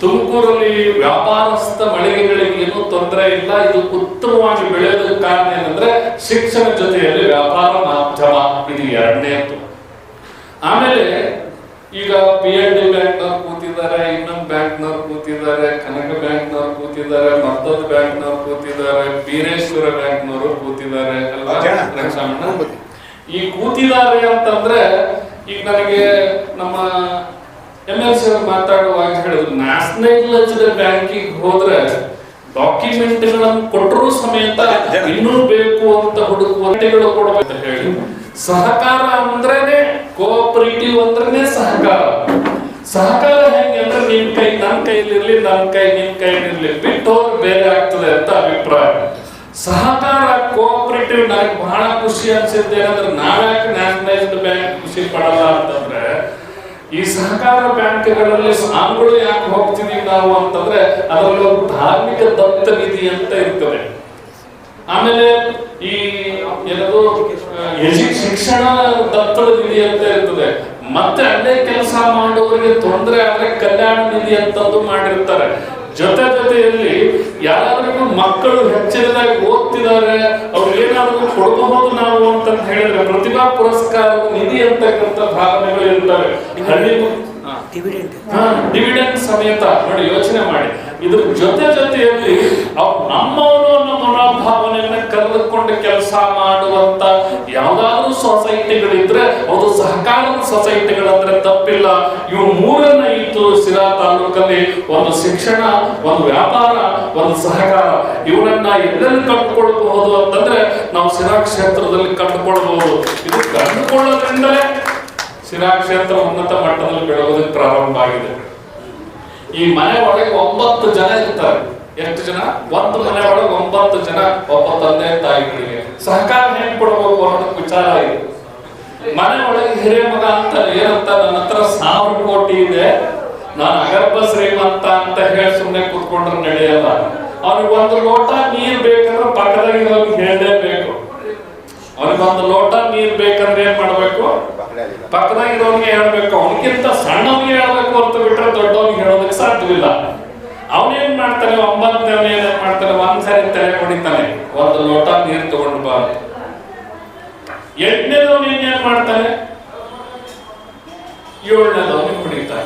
ತುಮಕೂರಲ್ಲಿ ವ್ಯಾಪಾರಸ್ಥ ಮಳಿಗೆಗಳಿಗೆ ಏನು ತೊಂದರೆ ಇಲ್ಲ. ಇದು ಉತ್ತಮವಾಗಿ ಬೆಳೆಯೋದಕ್ಕೆ ಕಾರಣ ಏನಂದ್ರೆ ಶಿಕ್ಷಣ ಜೊತೆಯಲ್ಲಿ ವ್ಯಾಪಾರ ಮಾಧ್ಯಮ ಇದು ಎರಡನೇದ್ದು ಆಮೇಲೆ ಈಗ ಪಿ ಎಲ್ ಡಿ ಬ್ಯಾಂಕ್ನವ್ರು ಕೂತಿದ್ದಾರೆ ಇನ್ನೊಂದು ಬ್ಯಾಂಕ್ನವ್ರು ಕೂತಿದ್ದಾರೆ ಕನಕ ಬ್ಯಾಂಕ್ನವ್ರು ಕೂತಿದ್ದಾರೆ ಮತ್ತೊಂದು ಬ್ಯಾಂಕ್ನವ್ರು ಕೂತಿದ್ದಾರೆ ಬೀರೇಶ್ವರ ಬ್ಯಾಂಕ್ನವರು ಕೂತಿದ್ದಾರೆ ಅಲ್ವಾ ರಂಗಸ್ವಾಮಣ್ಣ? ಈ ಕೂತಿದ್ದಾರೆ ಅಂತಂದ್ರೆ ಈಗ ನನಗೆ ನಮ್ಮ ಎಂ ಎಲ್ ಸಿ ಅವರು ಮಾತಾಡುವಾಗ ಹೇಳಿದ್ರು ನ್ಯಾಷನಲೈಸ್ಡ್ ಬ್ಯಾಂಕಿಗೆ ಹೋದ್ರೆ ಡಾಕ್ಯುಮೆಂಟ್ ಕೊಟ್ಟರು ಸಮೇತ ಇನ್ನೂ ಬೇಕು ಅಂತ ಹುಡುಕುವಂತೆಗಳು ಕೊಡಬೇಕು ಅಂತ ಹೇಳಿ ಸಹಕಾರ ಅಂದ್ರೇನೆ ಕೋಆಪರೇಟಿವ್ ಅಂದ್ರೇನೆ ಸಹಕಾರ ಸಹಕಾರ ಹೆಂಗೆ ಅಂದ್ರೆ ನಿನ್ ಕೈ ನನ್ನ ಕೈಲಿರ್ಲಿ ನನ್ನ ಕೈ ನಿನ್ ಕೈಲಿರ್ಲಿ ಬಿಟ್ಟು ಹೋದ್ರೆ ಬೇರೆ ಆಗ್ತದೆ ಅಂತ ಅಭಿಪ್ರಾಯ ಸಹಕಾರ ಕೋಆಪರೇಟಿವ್ ನನಗೆ ಬಹಳ ಖುಷಿ ಅನ್ಸಿದ್ದು ಏನಂದ್ರೆ ನಾವ್ಯಾಕೆ ನ್ಯಾಷನಲೈಸ್ಡ್ ಬ್ಯಾಂಕ್ ಖುಷಿ ಪಡಲ್ಲ ಅಂತಂದ್ರೆ ಈ ಸಹಕಾರ ಬ್ಯಾಂಕ್ಗಳಲ್ಲಿ ಸಾಲಗಳು ಯಾಕೆ ಹೋಗ್ತೀವಿ ನಾವು ಅಂತಂದ್ರೆ ಅದರಲ್ಲಿ ಒಂದು ಧಾರ್ಮಿಕ ದತ್ತ ನಿಧಿ ಅಂತ ಇರ್ತದೆ. ಆಮೇಲೆ ಈ ಏನದು ಶಿಕ್ಷಣ ದತ್ತದ ನಿಧಿ ಅಂತ ಇರ್ತದೆ. ಮತ್ತೆ ಅಲ್ಲೇ ಕೆಲಸ ಮಾಡುವವರಿಗೆ ತೊಂದರೆ ಆದ್ರೆ ಕಲ್ಯಾಣ ನಿಧಿ ಅಂತಂದು ಮಾಡಿರ್ತಾರೆ. ಜೊತೆ ಜೊತೆಯಲ್ಲಿ ಯಾರಾದ್ರೂ ಮಕ್ಕಳು ಹೆಚ್ಚಿನದಾಗಿ ಓದ್ತಿದ್ದಾರೆ ಅವ್ರಿಗೆ ಏನಾದರೂ ಕೊಡಬಹುದು ನಾವು ಅಂತ ಹೇಳಿದ್ರೆ ಪ್ರತಿಭಾ ಪುರಸ್ಕಾರ ನಿಧಿ ಅಂತಕ್ಕಂಥ ಭಾವನೆಗಳು ಇರ್ತವೆ ಹಳ್ಳಿ ಡಿವಿಡೆಂಡ್ ಸಮೇತ ನೋಡಿ, ಯೋಚನೆ ಮಾಡಿ. ಇದ್ರ ಜೊತೆ ಜೊತೆಯಲ್ಲಿ ನಮ್ಮವನು ಅನ್ನೋ ಮನೋಭಾವನೆಯನ್ನ ಕರೆದುಕೊಂಡು ಕೆಲಸ ಮಾಡುವಂತ ಯಾವ್ದಾದ್ರು ಸೊಸೈಟಿಗಳಿದ್ರೆ ಅದು ಸಹಕಾರದ ಸೊಸೈಟಿಗಳಂದ್ರೆ ತಪ್ಪಿಲ್ಲ. ಇವು ಮೂರನ್ನ ಇತ್ತು ಸಿರಾ ತಾಲೂಕಲ್ಲಿ ಒಂದು ಶಿಕ್ಷಣ, ಒಂದು ವ್ಯಾಪಾರ, ಒಂದು ಸಹಕಾರ ಇವನನ್ನ ಎಲ್ಲೆಲ್ಲಿ ಕಂಡುಕೊಳ್ಬಹುದು ಅಂತಂದ್ರೆ ನಾವು ಸಿರಾ ಕ್ಷೇತ್ರದಲ್ಲಿ ಕಟ್ಕೊಳ್ಬಹುದು. ಇದು ಕಂಡುಕೊಳ್ಳೋದ್ರಿಂದಲೇ ಸಿರಾ ಕ್ಷೇತ್ರ ಉನ್ನತ ಮಟ್ಟದಲ್ಲಿ ಬೆಳೆಯೋದಕ್ಕೆ ಪ್ರಾರಂಭ ಆಗಿದೆ. ಈ ಮನೆ ಒಳಗೆ ಒಂಬತ್ತು ಜನ ಇರ್ತಾರೆ. ಎಷ್ಟು ಜನ? ಒಂದು ಮನೆ ಒಳಗೆ ಒಂಬತ್ತು ಜನ ಒಬ್ಬ ತಂದೆ ತಾಯಿಗಳಿಗೆ. ಸಹಕಾರ ಹೆಂಗ್ ಕೊಡ್ಬೇಕು ಅನ್ನೋದಕ್ಕೆ ವಿಚಾರ ಇದೆ. ಮನೆ ಒಳಗೆ ಹಿರಿಯ ಮಗ ಅಂತ ಏನಂತ? ನನ್ನ ಹತ್ರ ಸಾವಿರ ಕೋಟಿ ಇದೆ. ನಾನು ಅಗರ್ಭ ಶ್ರೀಮಂತ ಅಂತ ಹೇಳಿ ಸುಮ್ಮನೆ ಕೂತ್ಕೊಂಡ್ರೆ ನಡೆಯಲ್ಲ. ಅವ್ರಿಗೆ ಒಂದು ಲೋಟ ನೀರ್ ಬೇಕಂದ್ರೆ ಪಕ್ಕದಾಗಿರೋಗಿ ಹೇಳಲೇಬೇಕು. ಅವ್ನಿಗೆ ಒಂದು ಲೋಟ ನೀರ್ ಬೇಕಂದ್ರೆ ಏನ್ ಮಾಡ್ಬೇಕು? ಪಕ್ಕದಾಗಿರೋನಿಗೆ ಹೇಳ್ಬೇಕು ಅವನಿಗಿಂತ ಸಣ್ಣವನಿಗೆ ಹೇಳ್ಬೇಕು ಅಂತ ಬಿಟ್ರೆ ದೊಡ್ಡವನಿಗೆ ಹೇಳೋದಕ್ಕೆ ಸಾಧ್ಯವಿಲ್ಲ. ಅವನೇನ್ ಮಾಡ್ತಾನೆ? ಒಂಬತ್ತನೇ ಏನ್ ಮಾಡ್ತಾನೆ? ಒಂದ್ಸರಿ ತಲೆ ಹೊಡಿತಾನೆ. ಒಂದು ಲೋಟ ನೀರು ತಗೊಂಡು ಬಾ. ಎಂಟನೇದವನು ಏನ್ ಮಾಡ್ತಾನೆ? ಏಳನೇದವನಿಗೆ ಹೊಡಿತಾನೆ.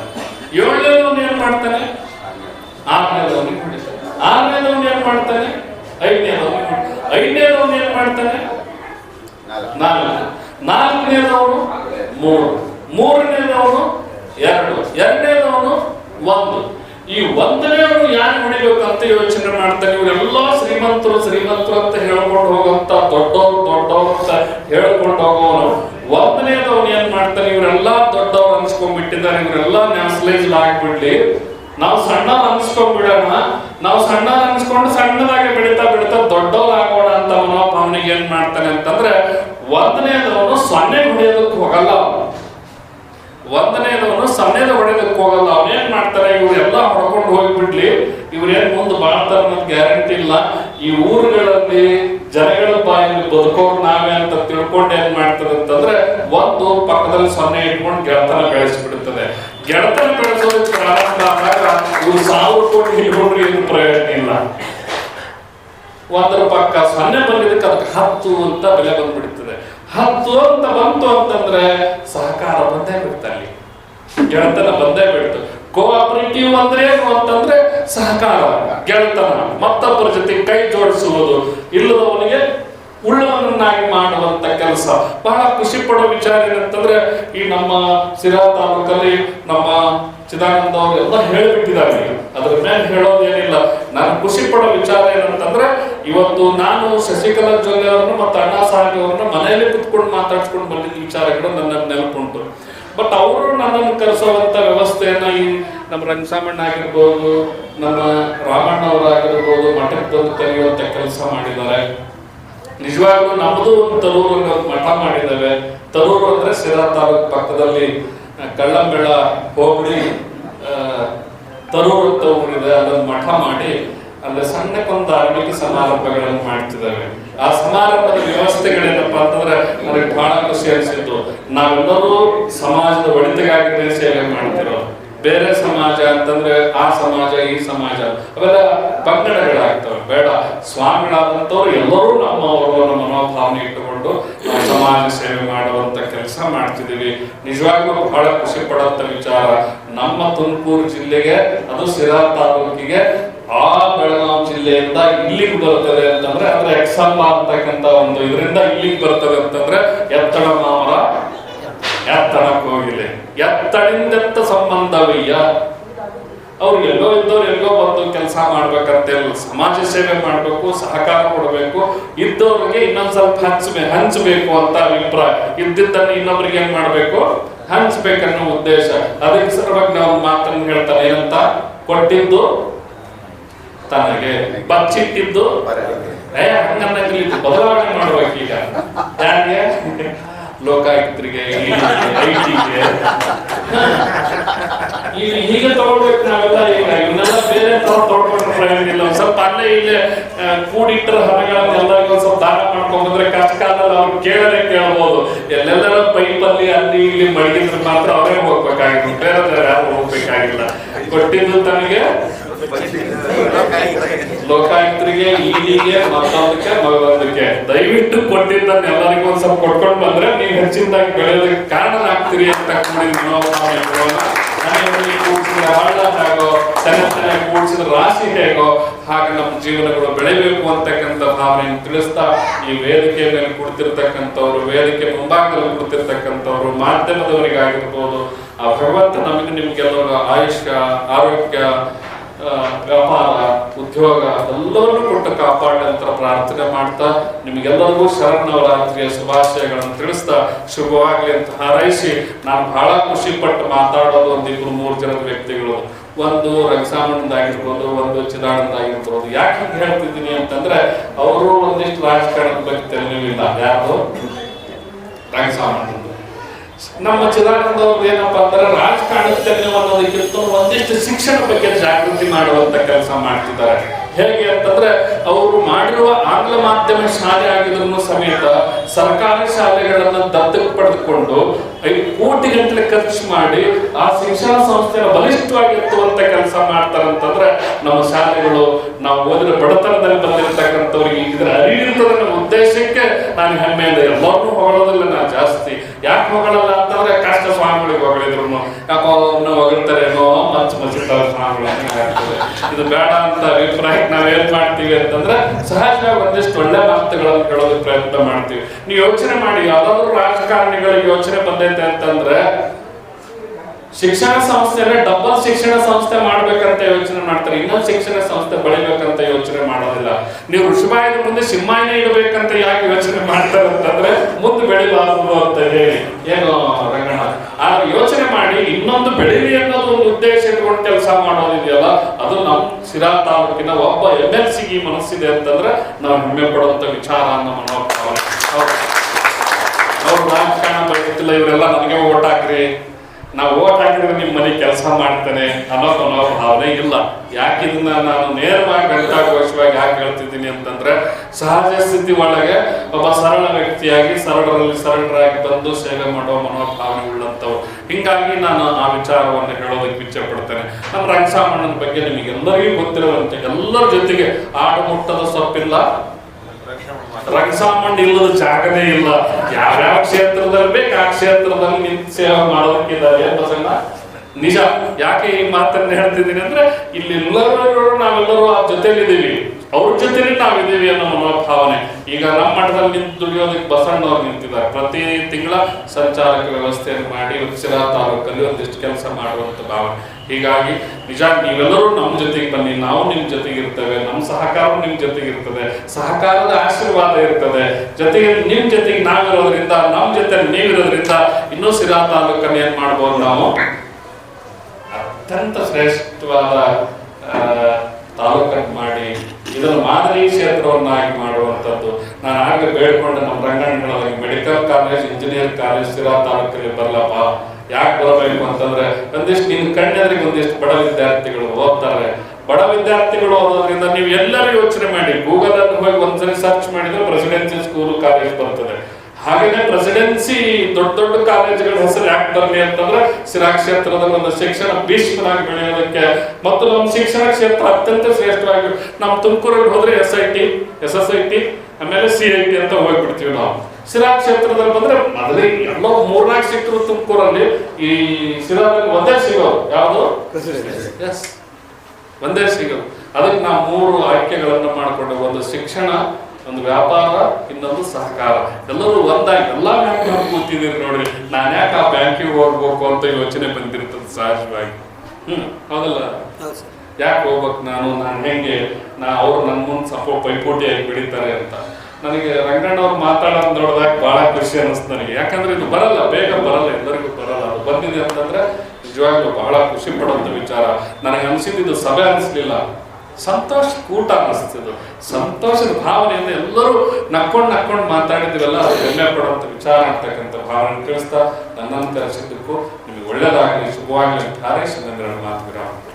ಏಳನೇದವನು ಏನ್ ಮಾಡ್ತಾನೆ? ಆರನೇದವನಿಗೆ ಹೊಡಿತಾನೆ. ಆರನೇದವನು ಏನ್ ಮಾಡ್ತಾನೆ? ಐದನೇದವನಿಗೆ ಐದನೇದವನು ಏನ್ ಮಾಡ್ತಾನೆ? ನಾಲ್ಕು. ನಾಲ್ಕನೇದವನು ಮೂರು. ಮೂರನೇದವನು ಎರಡು. ಎರಡನೇದವನು ಒಂದು. ಈ ಒಂದನೇವನು ಯಾರು ಅಂತ ಯೋಚನೆ ಮಾಡ್ತಾನೆ, ಇವರೆಲ್ಲ ಶ್ರೀಮಂತರು ಶ್ರೀಮಂತರು ಅಂತ ಹೇಳ್ಕೊಂಡು ಹೋಗುವಂತ ದೊಡ್ಡವ್ರು ದೊಡ್ಡವ್ರು ಅಂತ ಹೇಳ್ಕೊಂಡು ಹೋಗೋನು ಒಂದನೇದವನು ಏನ್ ಮಾಡ್ತಾನೆ, ಇವರೆಲ್ಲ ದೊಡ್ಡವ್ರು ಅನ್ಸ್ಕೊಂಡ್ಬಿಟ್ಟಿದ್ದಾರೆ, ಇವರೆಲ್ಲ ನ್ಯಾಷನಲೈಸ್ ಆಗ್ಬಿಡ್ಲಿ. ನಾವು ಸಣ್ಣ ಅನ್ಸ್ಕೊಂಡ್ಬಿಡೋಣ. ನಾವು ಸಣ್ಣ ಅನ್ಸ್ಕೊಂಡು ಸಣ್ಣದಾಗಿ ಬೆಳೀತಾ ಬೆಳೀತಾ ದೊಡ್ಡವ್ರು ಆಗೋಣ ಅಂತ ಮನೋಭಾವನೆಗೆ ಏನ್ ಮಾಡ್ತಾನೆ ಅಂತಂದ್ರೆ ಒಂದನೇದವನು ಸೊನ್ನೆ ಹೊಡೆಯೋದಕ್ಕೆ ಹೋಗಲ್ಲ. ಒಂದನೇದವನು ಸೊನ್ನೆದ ಹೊಡೆಯೋದಕ್ಕೆ ಹೋಗಲ್ಲ. ಅವನೇನ್ ಮಾಡ್ತಾರೆ? ಇವರೆಲ್ಲ ಹೊಡ್ಕೊಂಡು ಹೋಗ್ಬಿಡ್ಲಿ ಇವ್ರೇನ್ ಮುಂದೆ ಬಾಳ್ತಾರ ಅನ್ನೋದು ಗ್ಯಾರಂಟಿ ಇಲ್ಲ. ಈ ಊರುಗಳಲ್ಲಿ ಜನಗಳ ಬಾಯಲ್ಲಿ ಬದುಕೋರು ನಾವೇ ಅಂತ ತಿಳ್ಕೊಂಡು ಏನ್ ಮಾಡ್ತದೆ ಅಂತಂದ್ರೆ ಒಂದು ಪಕ್ಕದಲ್ಲಿ ಸೊನ್ನೆ ಇಟ್ಕೊಂಡು ಗೆಳತನ ಬೆಳೆಸಿಬಿಡುತ್ತದೆ ಗೆಳತನ ಬೆಳೆಸೋದಕ್ಕೆ ಪ್ರಾರಂಭ ಆದಾಗ ಇವ್ರು ಸಾವಿರ ಕೋಟಿ ಹಿಡ್ಕೊಂಡ್ರೆ ಏನು ಪ್ರಯೋಜನ ಇಲ್ಲ. ಒಂದರ ಪಕ್ಕ ಸೊನ್ನೆ ಬಂದಿದ್ದಕ್ಕೆ ಅದಕ್ಕೆ ಹತ್ತು ಅಂತ ಬೆಲೆ ಬಂದ್ಬಿಡ್ತದೆ. ಹತ್ತು ಅಂತ ಬಂತು ಅಂತಂದ್ರೆ ಸಹಕಾರ ಬಂದೇ ಬಿಡ್ತ ಅಲ್ಲಿ. ಗೆಳೆತನ ಬಂದೇ ಬಿಡ್ತು. ಕೋಆಪರೇಟಿವ್ ಅಂದ್ರೆ ಏನು ಅಂತಂದ್ರೆ ಸಹಕಾರ. ಗೆಳೆತನ. ಮತ್ತೊಬ್ಬರ ಜೊತೆ ಕೈ ಜೋಡಿಸುವುದು. ಇಲ್ಲದವನಿಗೆ ಉಳ್ಳವನನ್ನಾಗಿ ಮಾಡುವಂತ ಕೆಲಸ. ಬಹಳ ಖುಷಿ ಪಡೋ ವಿಚಾರ ಏನಂತಂದ್ರೆ ಈ ನಮ್ಮ ಸಿರಾ ತಾಲೂಕಲ್ಲಿ ನಮ್ಮ ಚಿದಾನಂದ ಅವರು ಎಲ್ಲ ಹೇಳಿಬಿಟ್ಟಿದ್ದಾರೆ. ಅದ್ರ ಮೇಲೆ ಹೇಳೋದೇನಿಲ್ಲ. ನಾನು ಖುಷಿ ಪಡೋ ವಿಚಾರ ಏನಂತಂದ್ರೆ, ಇವತ್ತು ನಾನು ಶಶಿಕಲಾ ಜೊಲ್ಲೆ ಅವ್ರನ್ನ ಮತ್ತೆ ಅಣ್ಣಾ ಸಾಹೇಬ್ ಅವ್ರನ್ನ ಮನೆಯಲ್ಲಿ ಕುತ್ಕೊಂಡು ಮಾತಾಡ್ಸ್ಕೊಂಡು ಬಂದಿದ್ದ ವಿಚಾರಗಳು ನನ್ನ ನೆನಪುಂಟು ಬಟ್ ಅವರು ನನ್ನನ್ನು ಕರೆಸುವಂತ ವ್ಯವಸ್ಥೆಯನ್ನ ಈ ನಮ್ಮ ರಂಗಸಾಮಣ್ಣ ಆಗಿರ್ಬೋದು, ನಮ್ಮ ರಾಮಣ್ಣ ಅವರಾಗಿರ್ಬೋದು ಮಠಕ್ಕೆ ಬಂದು ಕಲಿಯುವಂತ ಕೆಲಸ ಮಾಡಿದ್ದಾರೆ. ನಿಜವಾಗ್ಲೂ ನಮ್ಮದು ಒಂದು ತರೂರು ಮಠ ಮಾಡಿದ್ದಾವೆ. ತರೂರು ಅಂದ್ರೆ ಸಿರಾ ತಾಲೂಕು ಪಕ್ಕದಲ್ಲಿ ಕಳ್ಳಂಬೆಳ ಹೋಬಳಿ ತರೂರು ಅಂತ ಅಲ್ಲೊಂದು ಮಠ ಮಾಡಿ, ಅಲ್ಲಿ ಸಣ್ಣಕ್ಕೊಂದು ಧಾರ್ಮಿಕ ಸಮಾರಂಭಗಳನ್ನು ಮಾಡ್ತಿದ್ದಾವೆ. ಆ ಸಮಾರಂಭದ ವ್ಯವಸ್ಥೆಗಳೇನಪ್ಪ ಅಂತಂದ್ರೆ ನನಗೆ ಬಹಳ ಖುಷಿ ಅನಿಸಿತ್ತು. ನಾವೆಲ್ಲರೂ ಸಮಾಜದ ಒಳಿತಿಗಾಗಿ ಸೇವೆ ಮಾಡ್ತಿರೋದು. ಬೇರೆ ಸಮಾಜ ಅಂತಂದ್ರೆ ಆ ಸಮಾಜ, ಈ ಸಮಾಜ, ಅವೆಲ್ಲ ಪಂಗಡಗಳಾಗ್ತವೆ ಬೇಡ. ಸ್ವಾಮಿಗಳಾದಂಥವ್ರು ಎಲ್ಲರೂ ನಮ್ಮ ಅನ್ನೋ ಮನೋಭಾವನೆ ಇಟ್ಟುಕೊಂಡು ಸಮಾಜ ಸೇವೆ ಮಾಡುವಂತ ಕೆಲಸ ಮಾಡ್ತಿದೀವಿ ನಿಜವಾಗ್ಲೂ ಬಹಳ ಖುಷಿ ಪಡುವಂತ ವಿಚಾರ. ನಮ್ಮ ತುಮಕೂರು ಜಿಲ್ಲೆಗೆ, ಅದು ಸಿರಾ ತಾಲೂಕಿಗೆ, ಆ ಬೆಳಗಾವಿ ಜಿಲ್ಲೆಯಿಂದ ಇಲ್ಲಿಗೆ ಬರ್ತದೆ ಅಂತಂದ್ರೆ, ಅಂದ್ರೆ ಎಕ್ಸಾಂಬ ಅಂತಕ್ಕಂತ ಒಂದು ಇದರಿಂದ ಇಲ್ಲಿಗೆ ಬರ್ತದೆ ಅಂತಂದ್ರೆ ಎತ್ತಡ ಮಾಮರ ಎತ್ತಡಕ್ಕೆ ಹೋಗಿಲ್ಲ ಎತ್ತಡಿಂದೆತ್ತ ಸಂಬಂಧವಯ್ಯ? ಅವ್ರು ಎಲ್ಲೋ ಇದ್ದವ್ರು ಎಲ್ಲೋ ಬಂದು ಕೆಲಸ ಮಾಡ್ಬೇಕಂತೇಳಿ ಸಮಾಜ ಸೇವೆ ಮಾಡ್ಬೇಕು ಸಹಕಾರ ಕೊಡಬೇಕು. ಇದ್ದವ್ರಿಗೆ ಇನ್ನೊಂದ್ ಸ್ವಲ್ಪ ಹಂಚ್ಬೇಕು ಹಂಚಬೇಕು ಅಂತ ಅಭಿಪ್ರಾಯ. ಇದ್ದಿದ್ದನ್ನು ಇನ್ನೊಬ್ರಿಗೆ ಏನ್ ಮಾಡ್ಬೇಕು? ಹಂಚ್ಬೇಕನ್ನೋ ಉದ್ದೇಶ. ಅದಕ್ಕೆ ಸಲುವಾಗಿ ನಾವು ಮಾತನ್ನು ಹೇಳ್ತಾರೆ ಏನಂತ? ಕೊಟ್ಟಿದ್ದು ತನಗೆ ಬಚ್ಚಿಟ್ಟಿದ್ದು ಏ ಇದು ಬದಲಾವಣೆ ಮಾಡ್ಬೇಕು ಈಗ ಯಾರಿಗೆ? ಲೋಕಾಯುಕ್ತರಿಗೆ ಐಟಿಗೆ. ಈಗ ಹೀಗೆ ತಗೊಳ್ಬೇಕು ನಾವೆಲ್ಲ ಈಗ. ಇವನ್ನೆಲ್ಲ ಬೇರೆ ತರ ಪ್ರಯೋಜನ ಇಲ್ಲ ಒಂದ್ ಸ್ವಲ್ಪ ಅಲ್ಲೇ ಇಲ್ಲೇ ಕೂಡಿಟ್ಟರ ಹಣಗಳನ್ನೆಲ್ಲ ಒಂದ್ ಸ್ವಲ್ಪ ದಾನ ಮಾಡ್ಕೊಂಡ್ರೆ ಬಂದ್ರೆ ಕಷ್ಟ ಕಾಲದಲ್ಲಿ ಅವ್ರು ಕೇಳದೆ ಕೇಳ್ಬೋದು. ಎಲ್ಲೆಲ್ಲರ ಪೈಪಲ್ಲಿ ಅಲ್ಲಿ ಇಲ್ಲಿ ಮಡಗಿದ್ರೆ ಮಾತ್ರ ಅವರೇ ಹೋಗ್ಬೇಕಾಗಿತ್ತು. ಬೇರೆ ಯಾರು ಹೋಗ್ಬೇಕಾಗಿಲ್ಲ. ಕೊಟ್ಟಿದ್ದು ತನಗೆ ಲೋಕಾಯುಕ್ತರಿಗೆ. ಇಲ್ಲಿಗೆ ಮತ್ತೊಂದಕ್ಕೆ ಮಗದೊಂದಕ್ಕೆ ದಯವಿಟ್ಟು ಕೊಟ್ಟಿದ್ದನ್ನ ಎಲ್ಲರಿಗೂ ಒಂದ್ ಸ್ವಲ್ಪ ಕೊಟ್ಕೊಂಡು ಬಂದ್ರೆ ನೀವು ಹೆಚ್ಚಿನದಾಗಿ ಬೆಳೆಯೋದಕ್ಕೆ ಕಾರಣನಾಗ್ತೀರಿ ಅಂತ ಹಳ್ಳ ಹೇಗೋ ತನ್ನ ಕೂಡಿಸಿದ ರಾಶಿ ಹೇಗೋ, ಹಾಗೆ ನಮ್ಮ ಜೀವನಗಳು ಬೆಳಿಬೇಕು ಅಂತಕ್ಕಂಥ ಭಾವನೆಯನ್ನು ತಿಳಿಸ್ತಾ, ಈ ವೇದಿಕೆ ಮೇಲೆ ಕುಡ್ತಿರ್ತಕ್ಕಂಥವ್ರು ವೇದಿಕೆ ಮುಂಭಾಗದಲ್ಲಿ ಕುಡ್ತಿರ್ತಕ್ಕಂಥವ್ರು ಮಾಧ್ಯಮದವರಿಗಾಗಿರ್ಬೋದು, ಆ ಭಗವಂತ ನಮಗೆ ನಿಮ್ಗೆಲ್ಲರಿಗೂ ಆಯುಷ್ಯ, ಆರೋಗ್ಯ ವ್ಯಾಪಾರ ಉದ್ಯೋಗ ಎಲ್ಲವನ್ನೂ ಕೊಟ್ಟು ಕಾಪಾಡಲಿ ಅಂತ ಪ್ರಾರ್ಥನೆ ಮಾಡ್ತಾ ನಿಮಗೆಲ್ಲರಿಗೂ ಶರಣವರಾತ್ರಿಯ ಶುಭಾಶಯಗಳನ್ನು ತಿಳಿಸ್ತಾ ಶುಭವಾಗಲಿ ಅಂತ ಹಾರೈಸಿ ನಾನು ಬಹಳ ಖುಷಿ ಪಟ್ಟು ಮಾತಾಡೋದು ಒಂದು ಇಬ್ರು ಮೂರು ಜನದ ವ್ಯಕ್ತಿಗಳು. ಒಂದು ರಂಗಸಾಮಣ್ಣದಾಗಿರ್ಬೋದು ಒಂದು ಚಿದಾನಂದಾಗಿರ್ಬೋದು ಯಾಕೆ ಹೀಗೆ ಹೇಳ್ತಿದ್ದೀನಿ ಅಂತಂದ್ರೆ ಅವರು ಒಂದಿಷ್ಟು ರಾಜಕಾರಣದ ಬಗ್ಗೆ ತಿಳಿವಿಲ್ಲ ಯಾರು ರಂಗಸಾಮಣ್ಣ ನಮ್ಮ ಚಿದಾನಂದ ಅವರು ಏನಪ್ಪಾ ಅಂದ್ರೆ ರಾಜಕಾರಣಕ್ಕೆ ಅನ್ನೋದಕ್ಕಿಂತ ಒಂದಿಷ್ಟು ಶಿಕ್ಷಣ ಬಗ್ಗೆ ಜಾಗೃತಿ ಮಾಡುವಂತ ಕೆಲಸ ಮಾಡ್ತಿದ್ದಾರೆ. ಹೇಗೆ ಅಂತಂದ್ರೆ ಅವರು ಮಾಡಿರುವ ಆಂಗ್ಲ ಮಾಧ್ಯಮ ಶಾಲೆ ಆಗಿದ್ರು ಸಮೇತ ಸರ್ಕಾರಿ ಶಾಲೆಗಳನ್ನ ದತ್ತಕ್ಕೆ ಪಡೆದುಕೊಂಡು ಕೋಟಿ ಗಂಟಲೆ ಖರ್ಚು ಮಾಡಿ ಆ ಶಿಕ್ಷಣ ಸಂಸ್ಥೆನ ಬಲಿಷ್ಠವಾಗಿರ್ತುವಂತ ಕೆಲಸ ಮಾಡ್ತಾರಂತಂದ್ರೆ ನಮ್ಮ ಶಾಲೆಗಳು ನಾವು ಓದಿದ ಬಡತನದಲ್ಲಿ ಬಂದಿರತಕ್ಕಂಥವ್ರಿಗೆ ಇದ್ರ ಅರಿವಿರ್ತದೆ ನಮ್ಮ ಉದ್ದೇಶಕ್ಕೆ ನಾನು ಹೆಮ್ಮೆಯಿಂದ ಎಲ್ಲರೂ ಹೊಗಳೋದಿಲ್ಲ, ನಾನು ಜಾಸ್ತಿ. ಯಾಕೆ ಹೊಗಳಲ್ಲ ಅಂತಂದ್ರೆ ಕಷ್ಟ ಸ್ವಾಮಿಗಳಿಗೆ ಹೊಗಳಿದ್ರು. ಯಾಕೋ ಅವ್ರನ್ನ ಹೊಗಳ್ತಾರೇನೋ ಸ್ವಾಮಿಗಳು ಅಂತ ಆಗ್ತದೆ. ಇದು ಬೇಡ ಅಂತ ಅಭಿಪ್ರಾಯಕ್ಕೆ ನಾವೇನ್ ಮಾಡ್ತೀವಿ ಅಂತಂದ್ರೆ, ಸಹಜವಾಗಿ ಒಂದಿಷ್ಟು ಒಳ್ಳೆ ಮಾತುಗಳನ್ನು ಕೇಳೋದಕ್ಕೆ ಪ್ರಯತ್ನ ಮಾಡ್ತೀವಿ ನೀವು ಯೋಚನೆ ಮಾಡಿ, ಯಾವ್ದಾದ್ರು ರಾಜಕಾರಣಿಗಳಿಗೆ ಯೋಚನೆ ಬಂದೈತೆ ಅಂತಂದ್ರೆ ಶಿಕ್ಷಣ ಸಂಸ್ಥೆನ ಡಬಲ್ ಶಿಕ್ಷಣ ಸಂಸ್ಥೆ ಮಾಡ್ಬೇಕಂತ ಯೋಚನೆ ಮಾಡ್ತಾರೆ. ಇನ್ನೊಂದು ಶಿಕ್ಷಣ ಸಂಸ್ಥೆ ಬೆಳಿಬೇಕಂತ ಯೋಚನೆ ಮಾಡೋದಿಲ್ಲ. ನೀವು ಋಷಭಾಯದ ಮುಂದೆ ಸಿಂಹಾಯನ ಇಡಬೇಕಂತ ಯಾಕೆ ಯೋಚನೆ ಮಾಡ್ತಾರೆ ಅಂತಂದ್ರೆ ಮುಂದೆ ಬೆಳಿಬಾರದು ಅಂತ ಹೇಳಿ. ಏನು ರಂಗಣ ಆದ್ರೆ ಯೋಚನೆ ಮಾಡಿ ಇನ್ನೊಂದು ಬೆಳಿಲಿ ಅನ್ನೋದು ಒಂದು ಉದ್ದೇಶ ಇಟ್ಕೊಂಡು ಕೆಲಸ ಮಾಡೋದಿದೆಯಲ್ಲ, ಅದು ನಮ್ಮ ಸಿರಾ ತಾಲೂಕಿನ ಒಬ್ಬ ಎಂ ಎಲ್ ಮನಸ್ಸಿದೆ ಅಂತಂದ್ರೆ ನಾವು ಹೆಮ್ಮೆ ಪಡುವಂತ ವಿಚಾರ ಅನ್ನೋ ಮನೋಭಾವ. ಅವ್ರು ರಾಜಕಾರಣ ಬಯಸ್ತಿಲ್ಲ ಇವರೆಲ್ಲ ನನಗೆ ಓಟ್ ಹಾಕ್ರಿ ನಾವು ಓಟ್ ಹಾಕಿದ್ರೆ ನಿಮ್ಮ ಮನೆ ಕೆಲಸ ಮಾಡ್ತೇನೆ ಅನ್ನೋ ಅನ್ನೋ ಭಾವನೆ ಇಲ್ಲ. ಯಾಕೆ ಇದನ್ನ ನಾನು ನೇರವಾಗಿ ಘಂಟಾಘೋಷವಾಗಿ ಯಾಕೆ ಹೇಳ್ತಿದ್ದೀನಿ ಅಂತಂದ್ರೆ, ಸಹಜ ಸ್ಥಿತಿ ಒಳಗೆ ಒಬ್ಬ ಸರಳ ವ್ಯಕ್ತಿಯಾಗಿ, ಸರಳರಲ್ಲಿ ಸರಳರಾಗಿ ಬಂದು ಸೇವೆ ಮಾಡುವ ಮನೋಭಾವನೆ ಉಳ್ಳಂತವ್ರು ಹಿಂಗಾಗಿ ನಾನು ಆ ವಿಚಾರವನ್ನು ಹೇಳೋದಕ್ಕೆ ಇಚ್ಛೆ ಪಡ್ತೇನೆ. ನಮ್ಮ ರಂಗಸಾಮಣ್ಣನ ಬಗ್ಗೆ ನಿಮಗೆಲ್ಲರಿಗೂ ಗೊತ್ತಿರುವಂತೆ ಎಲ್ಲರ ಜೊತೆಗೆ ಆಡು ಮುಟ್ಟದ ಸೊಪ್ಪಿಲ್ಲ ರಂಗಸಾಮಣ್ಣ ಇಲ್ಲದ ಜಾಗನೇ ಇಲ್ಲ. ಯಾವ್ಯಾವ ಕ್ಷೇತ್ರದಲ್ಲಿ ಬೇಕು ಆ ಕ್ಷೇತ್ರದಲ್ಲಿ ನಿಂತು ಸೇವೆ ಮಾಡೋದಕ್ಕಿದ್ದಾರೆ ಬಸಣ್ಣ ನಿಜ. ಯಾಕೆ ಈ ಮಾತನ್ನ ಹೇಳ್ತಿದ್ದೀನಿ ಅಂದ್ರೆ ಇಲ್ಲಿ ಎಲ್ಲರೂ ನಾವೆಲ್ಲರೂ ಆ ಜೊತೆಲಿದ್ದೀವಿ ಅವ್ರ ಜೊತೆಲಿ ನಾವಿದ್ದೀವಿ ಅನ್ನೋ ಮನೋಭಾವನೆ. ಈಗ ನಮ್ಮ ಮಠದಲ್ಲಿ ನಿಂತು ದುಡಿಯೋದಕ್ಕೆ ಬಸಣ್ಣವ್ರು ನಿಂತಿದ್ದಾರೆ. ಪ್ರತಿ ತಿಂಗಳ ಸಂಚಾರಕ ವ್ಯವಸ್ಥೆಯನ್ನು ಮಾಡಿ ಉಚ್ಚಿರ ತಾಲೂಕಲ್ಲಿ ಒಂದಿಷ್ಟು ಕೆಲಸ ಮಾಡುವಂತ ಭಾವನೆ. ಹೀಗಾಗಿ ನಿಜ, ನೀವೆಲ್ಲರೂ ನಮ್ಮ ಜೊತೆಗೆ ಬನ್ನಿ. ನಾವು ನಿಮ್ಮ ಜೊತೆಗೆ ಇರ್ತೇವೆ. ನಮ್ಮ ಸಹಕಾರ ನಿಮ್ಮ ಜೊತೆಗೆ ಇರ್ತದೆ. ಸಹಕಾರದ ಆಶೀರ್ವಾದ ಇರ್ತದೆ. ಜೊತೆಗೆ ನಿಮ್ಮ ಜೊತೆಗೆ ನಾವಿರೋದ್ರಿಂದ, ನಮ್ಮ ಜೊತೆ ನೀವಿರೋದ್ರಿಂದ ಇನ್ನೂ ಸಿರಾ ತಾಲೂಕನ್ನು ಏನ್ ಮಾಡ್ಬೋದು ನಾವು? ಅತ್ಯಂತ ಶ್ರೇಷ್ಠವಾದ ತಾಲೂಕನ್ನು ಮಾಡಿ ಇದನ್ನು ಮಾದರಿ ಕ್ಷೇತ್ರವನ್ನಾಗಿ ಮಾಡುವಂಥದ್ದು. ನಾನು ಆಗ ಬೇಡ್ಕೊಂಡು ನಮ್ಮ ರಂಗಣ್ಣಗಳಾಗಿ medical college engineer college Sira ತಾಲೂಕಲ್ಲಿ ಬರಲಪ್ಪ. ಯಾಕೆ ಬರಬೇಕು ಅಂತಂದ್ರೆ ಒಂದಿಷ್ಟು ನಿನ್ ಕಣ್ಣೆದ್ರಿಗೆ ಒಂದಿಷ್ಟು ಬಡ ವಿದ್ಯಾರ್ಥಿಗಳು ಓದ್ತಾರೆ. ಬಡ ವಿದ್ಯಾರ್ಥಿಗಳು ಓದೋದ್ರಿಂದ ನೀವು ಎಲ್ಲರೂ ಯೋಚನೆ ಮಾಡಿ ಗೂಗಲ್ ಅಲ್ಲಿ ಹೋಗಿ ಒಂದ್ಸರಿ ಸರ್ಚ್ ಮಾಡಿದ್ರೆ ಪ್ರೆಸಿಡೆನ್ಸಿ ಸ್ಕೂಲ್ ಕಾಲೇಜ್ ಬರ್ತದೆ. ಹಾಗೇನೆ ಪ್ರೆಸಿಡೆನ್ಸಿ ದೊಡ್ಡ ದೊಡ್ಡ ಕಾಲೇಜುಗಳ ಹೆಸರು ಯಾಕೆ ಬರಲಿ ಅಂತಂದ್ರೆ ಸಿರಾ ಕ್ಷೇತ್ರದಲ್ಲಿ ಒಂದು ಶಿಕ್ಷಣ ಭೀಷ್ಮನಾಗಿ ಬೆಳೆಯೋದಕ್ಕೆ. ಮತ್ತು ನಮ್ಮ ಶಿಕ್ಷಣ ಕ್ಷೇತ್ರ ಅತ್ಯಂತ ಶ್ರೇಷ್ಠವಾಗಿ ನಮ್ಮ ತುಮಕೂರಲ್ಲಿ ಹೋದ್ರೆ S I T S S I T ಆಮೇಲೆ ಸಿ ಐ ಟಿ ಅಂತ ಹೋಗ್ಬಿಡ್ತೀವಿ ನಾವು. ಸಿರಾ ಕ್ಷೇತ್ರದಲ್ಲಿ ಬಂದ್ರೆ ಮೊದಲೇ ಎಲ್ಲೋ ಮೂರ್ನಾಲ್ಕು ಸಿಕ್ಕರು ತುಮಕೂರಲ್ಲಿ ಈ ಸಿರಾದಲ್ಲಿ ಒಂದೇ ಸಿಗೋದು ಯಾವುದು? ಎಸ್ ಒಂದೇ ಸಿಗೋದು ಅದಕ್ಕೆ ನಾವು ಮೂರು ಆಯ್ಕೆಗಳನ್ನು ಮಾಡಿಕೊಂಡು ಒಂದು ಶಿಕ್ಷಣ ಒಂದು ವ್ಯಾಪಾರ ಇನ್ನೊಂದು ಸಹಕಾರ. ಎಲ್ಲರೂ ಒಂದಾಗಿ ಎಲ್ಲಾ ಬ್ಯಾಂಕ್ ಕೂತಿದ್ದೀರಿ ನೋಡ್ರಿ. ನಾನು ಯಾಕೆ ಆ ಬ್ಯಾಂಕಿಗೆ ಹೋಗ್ಬೇಕು ಅಂತ ಯೋಚನೆ ಬಂದಿರ್ತದೆ ಸಹಜವಾಗಿ. ಹ್ಮ್ ಹೌದಲ್ಲ? ಯಾಕೆ ಹೋಗ್ಬೇಕು ನಾನು? ನಾನು ಹೆಂಗೆ? ನಾ ಅವ್ರು ನನ್ನ ಮುಂದೆ ಸ್ವಲ್ಪ ಪೈಪೋಟಿಯಾಗಿ ಬಿಡಿತಾರೆ ಅಂತ. ನನಗೆ ರಂಗಣ್ಣ ಅವ್ರು ಮಾತಾಡೋದು ನೋಡಿದಾಗ ಬಹಳ ಖುಷಿ ಅನಿಸ್ತು ನನಗೆ. ಯಾಕಂದ್ರೆ ಇದು ಬರಲ್ಲ ಬೇಗ ಬರಲ್ಲ ಎಲ್ಲರಿಗೂ ಬರಲ್ಲ. ಅದು ಬಂದಿದೆ ಅಂತಂದ್ರೆ ನಿಜವಾಗ್ಲೂ ಬಹಳ ಖುಷಿ ಪಡುವಂತ ವಿಚಾರ. ನನಗೆ ಅನಿಸಿದ್ದು ಇದು ಸಭೆ ಅನಿಸ್ಲಿಲ್ಲ. ಸಂತೋಷ ಕೂಟ ಅನ್ನಿಸ್ತಿದ್ದು ಸಂತೋಷದ ಭಾವನೆಯಿಂದ ಎಲ್ಲರೂ ನಕ್ಕೊಂಡು ನಕ್ಕೊಂಡು ಮಾತಾಡಿದ್ದೀವಲ್ಲ ಅದು ಹೆಮ್ಮೆ ಪಡುವಂತ ವಿಚಾರ ಆಗ್ತಕ್ಕಂಥ ಭಾವನೆ ತಿಳಿಸ್ತಾ ನನ್ನಂತರ ಸಿದ್ದಕ್ಕೂ ನಿಮಗೆ ಒಳ್ಳೆಯದಾಗಲಿ, ಶುಭವಾಗಲಿ ಅಂತ ಹಾರೈಸಿ ನನ್ನ ಮಾತು ವಿರಾಮ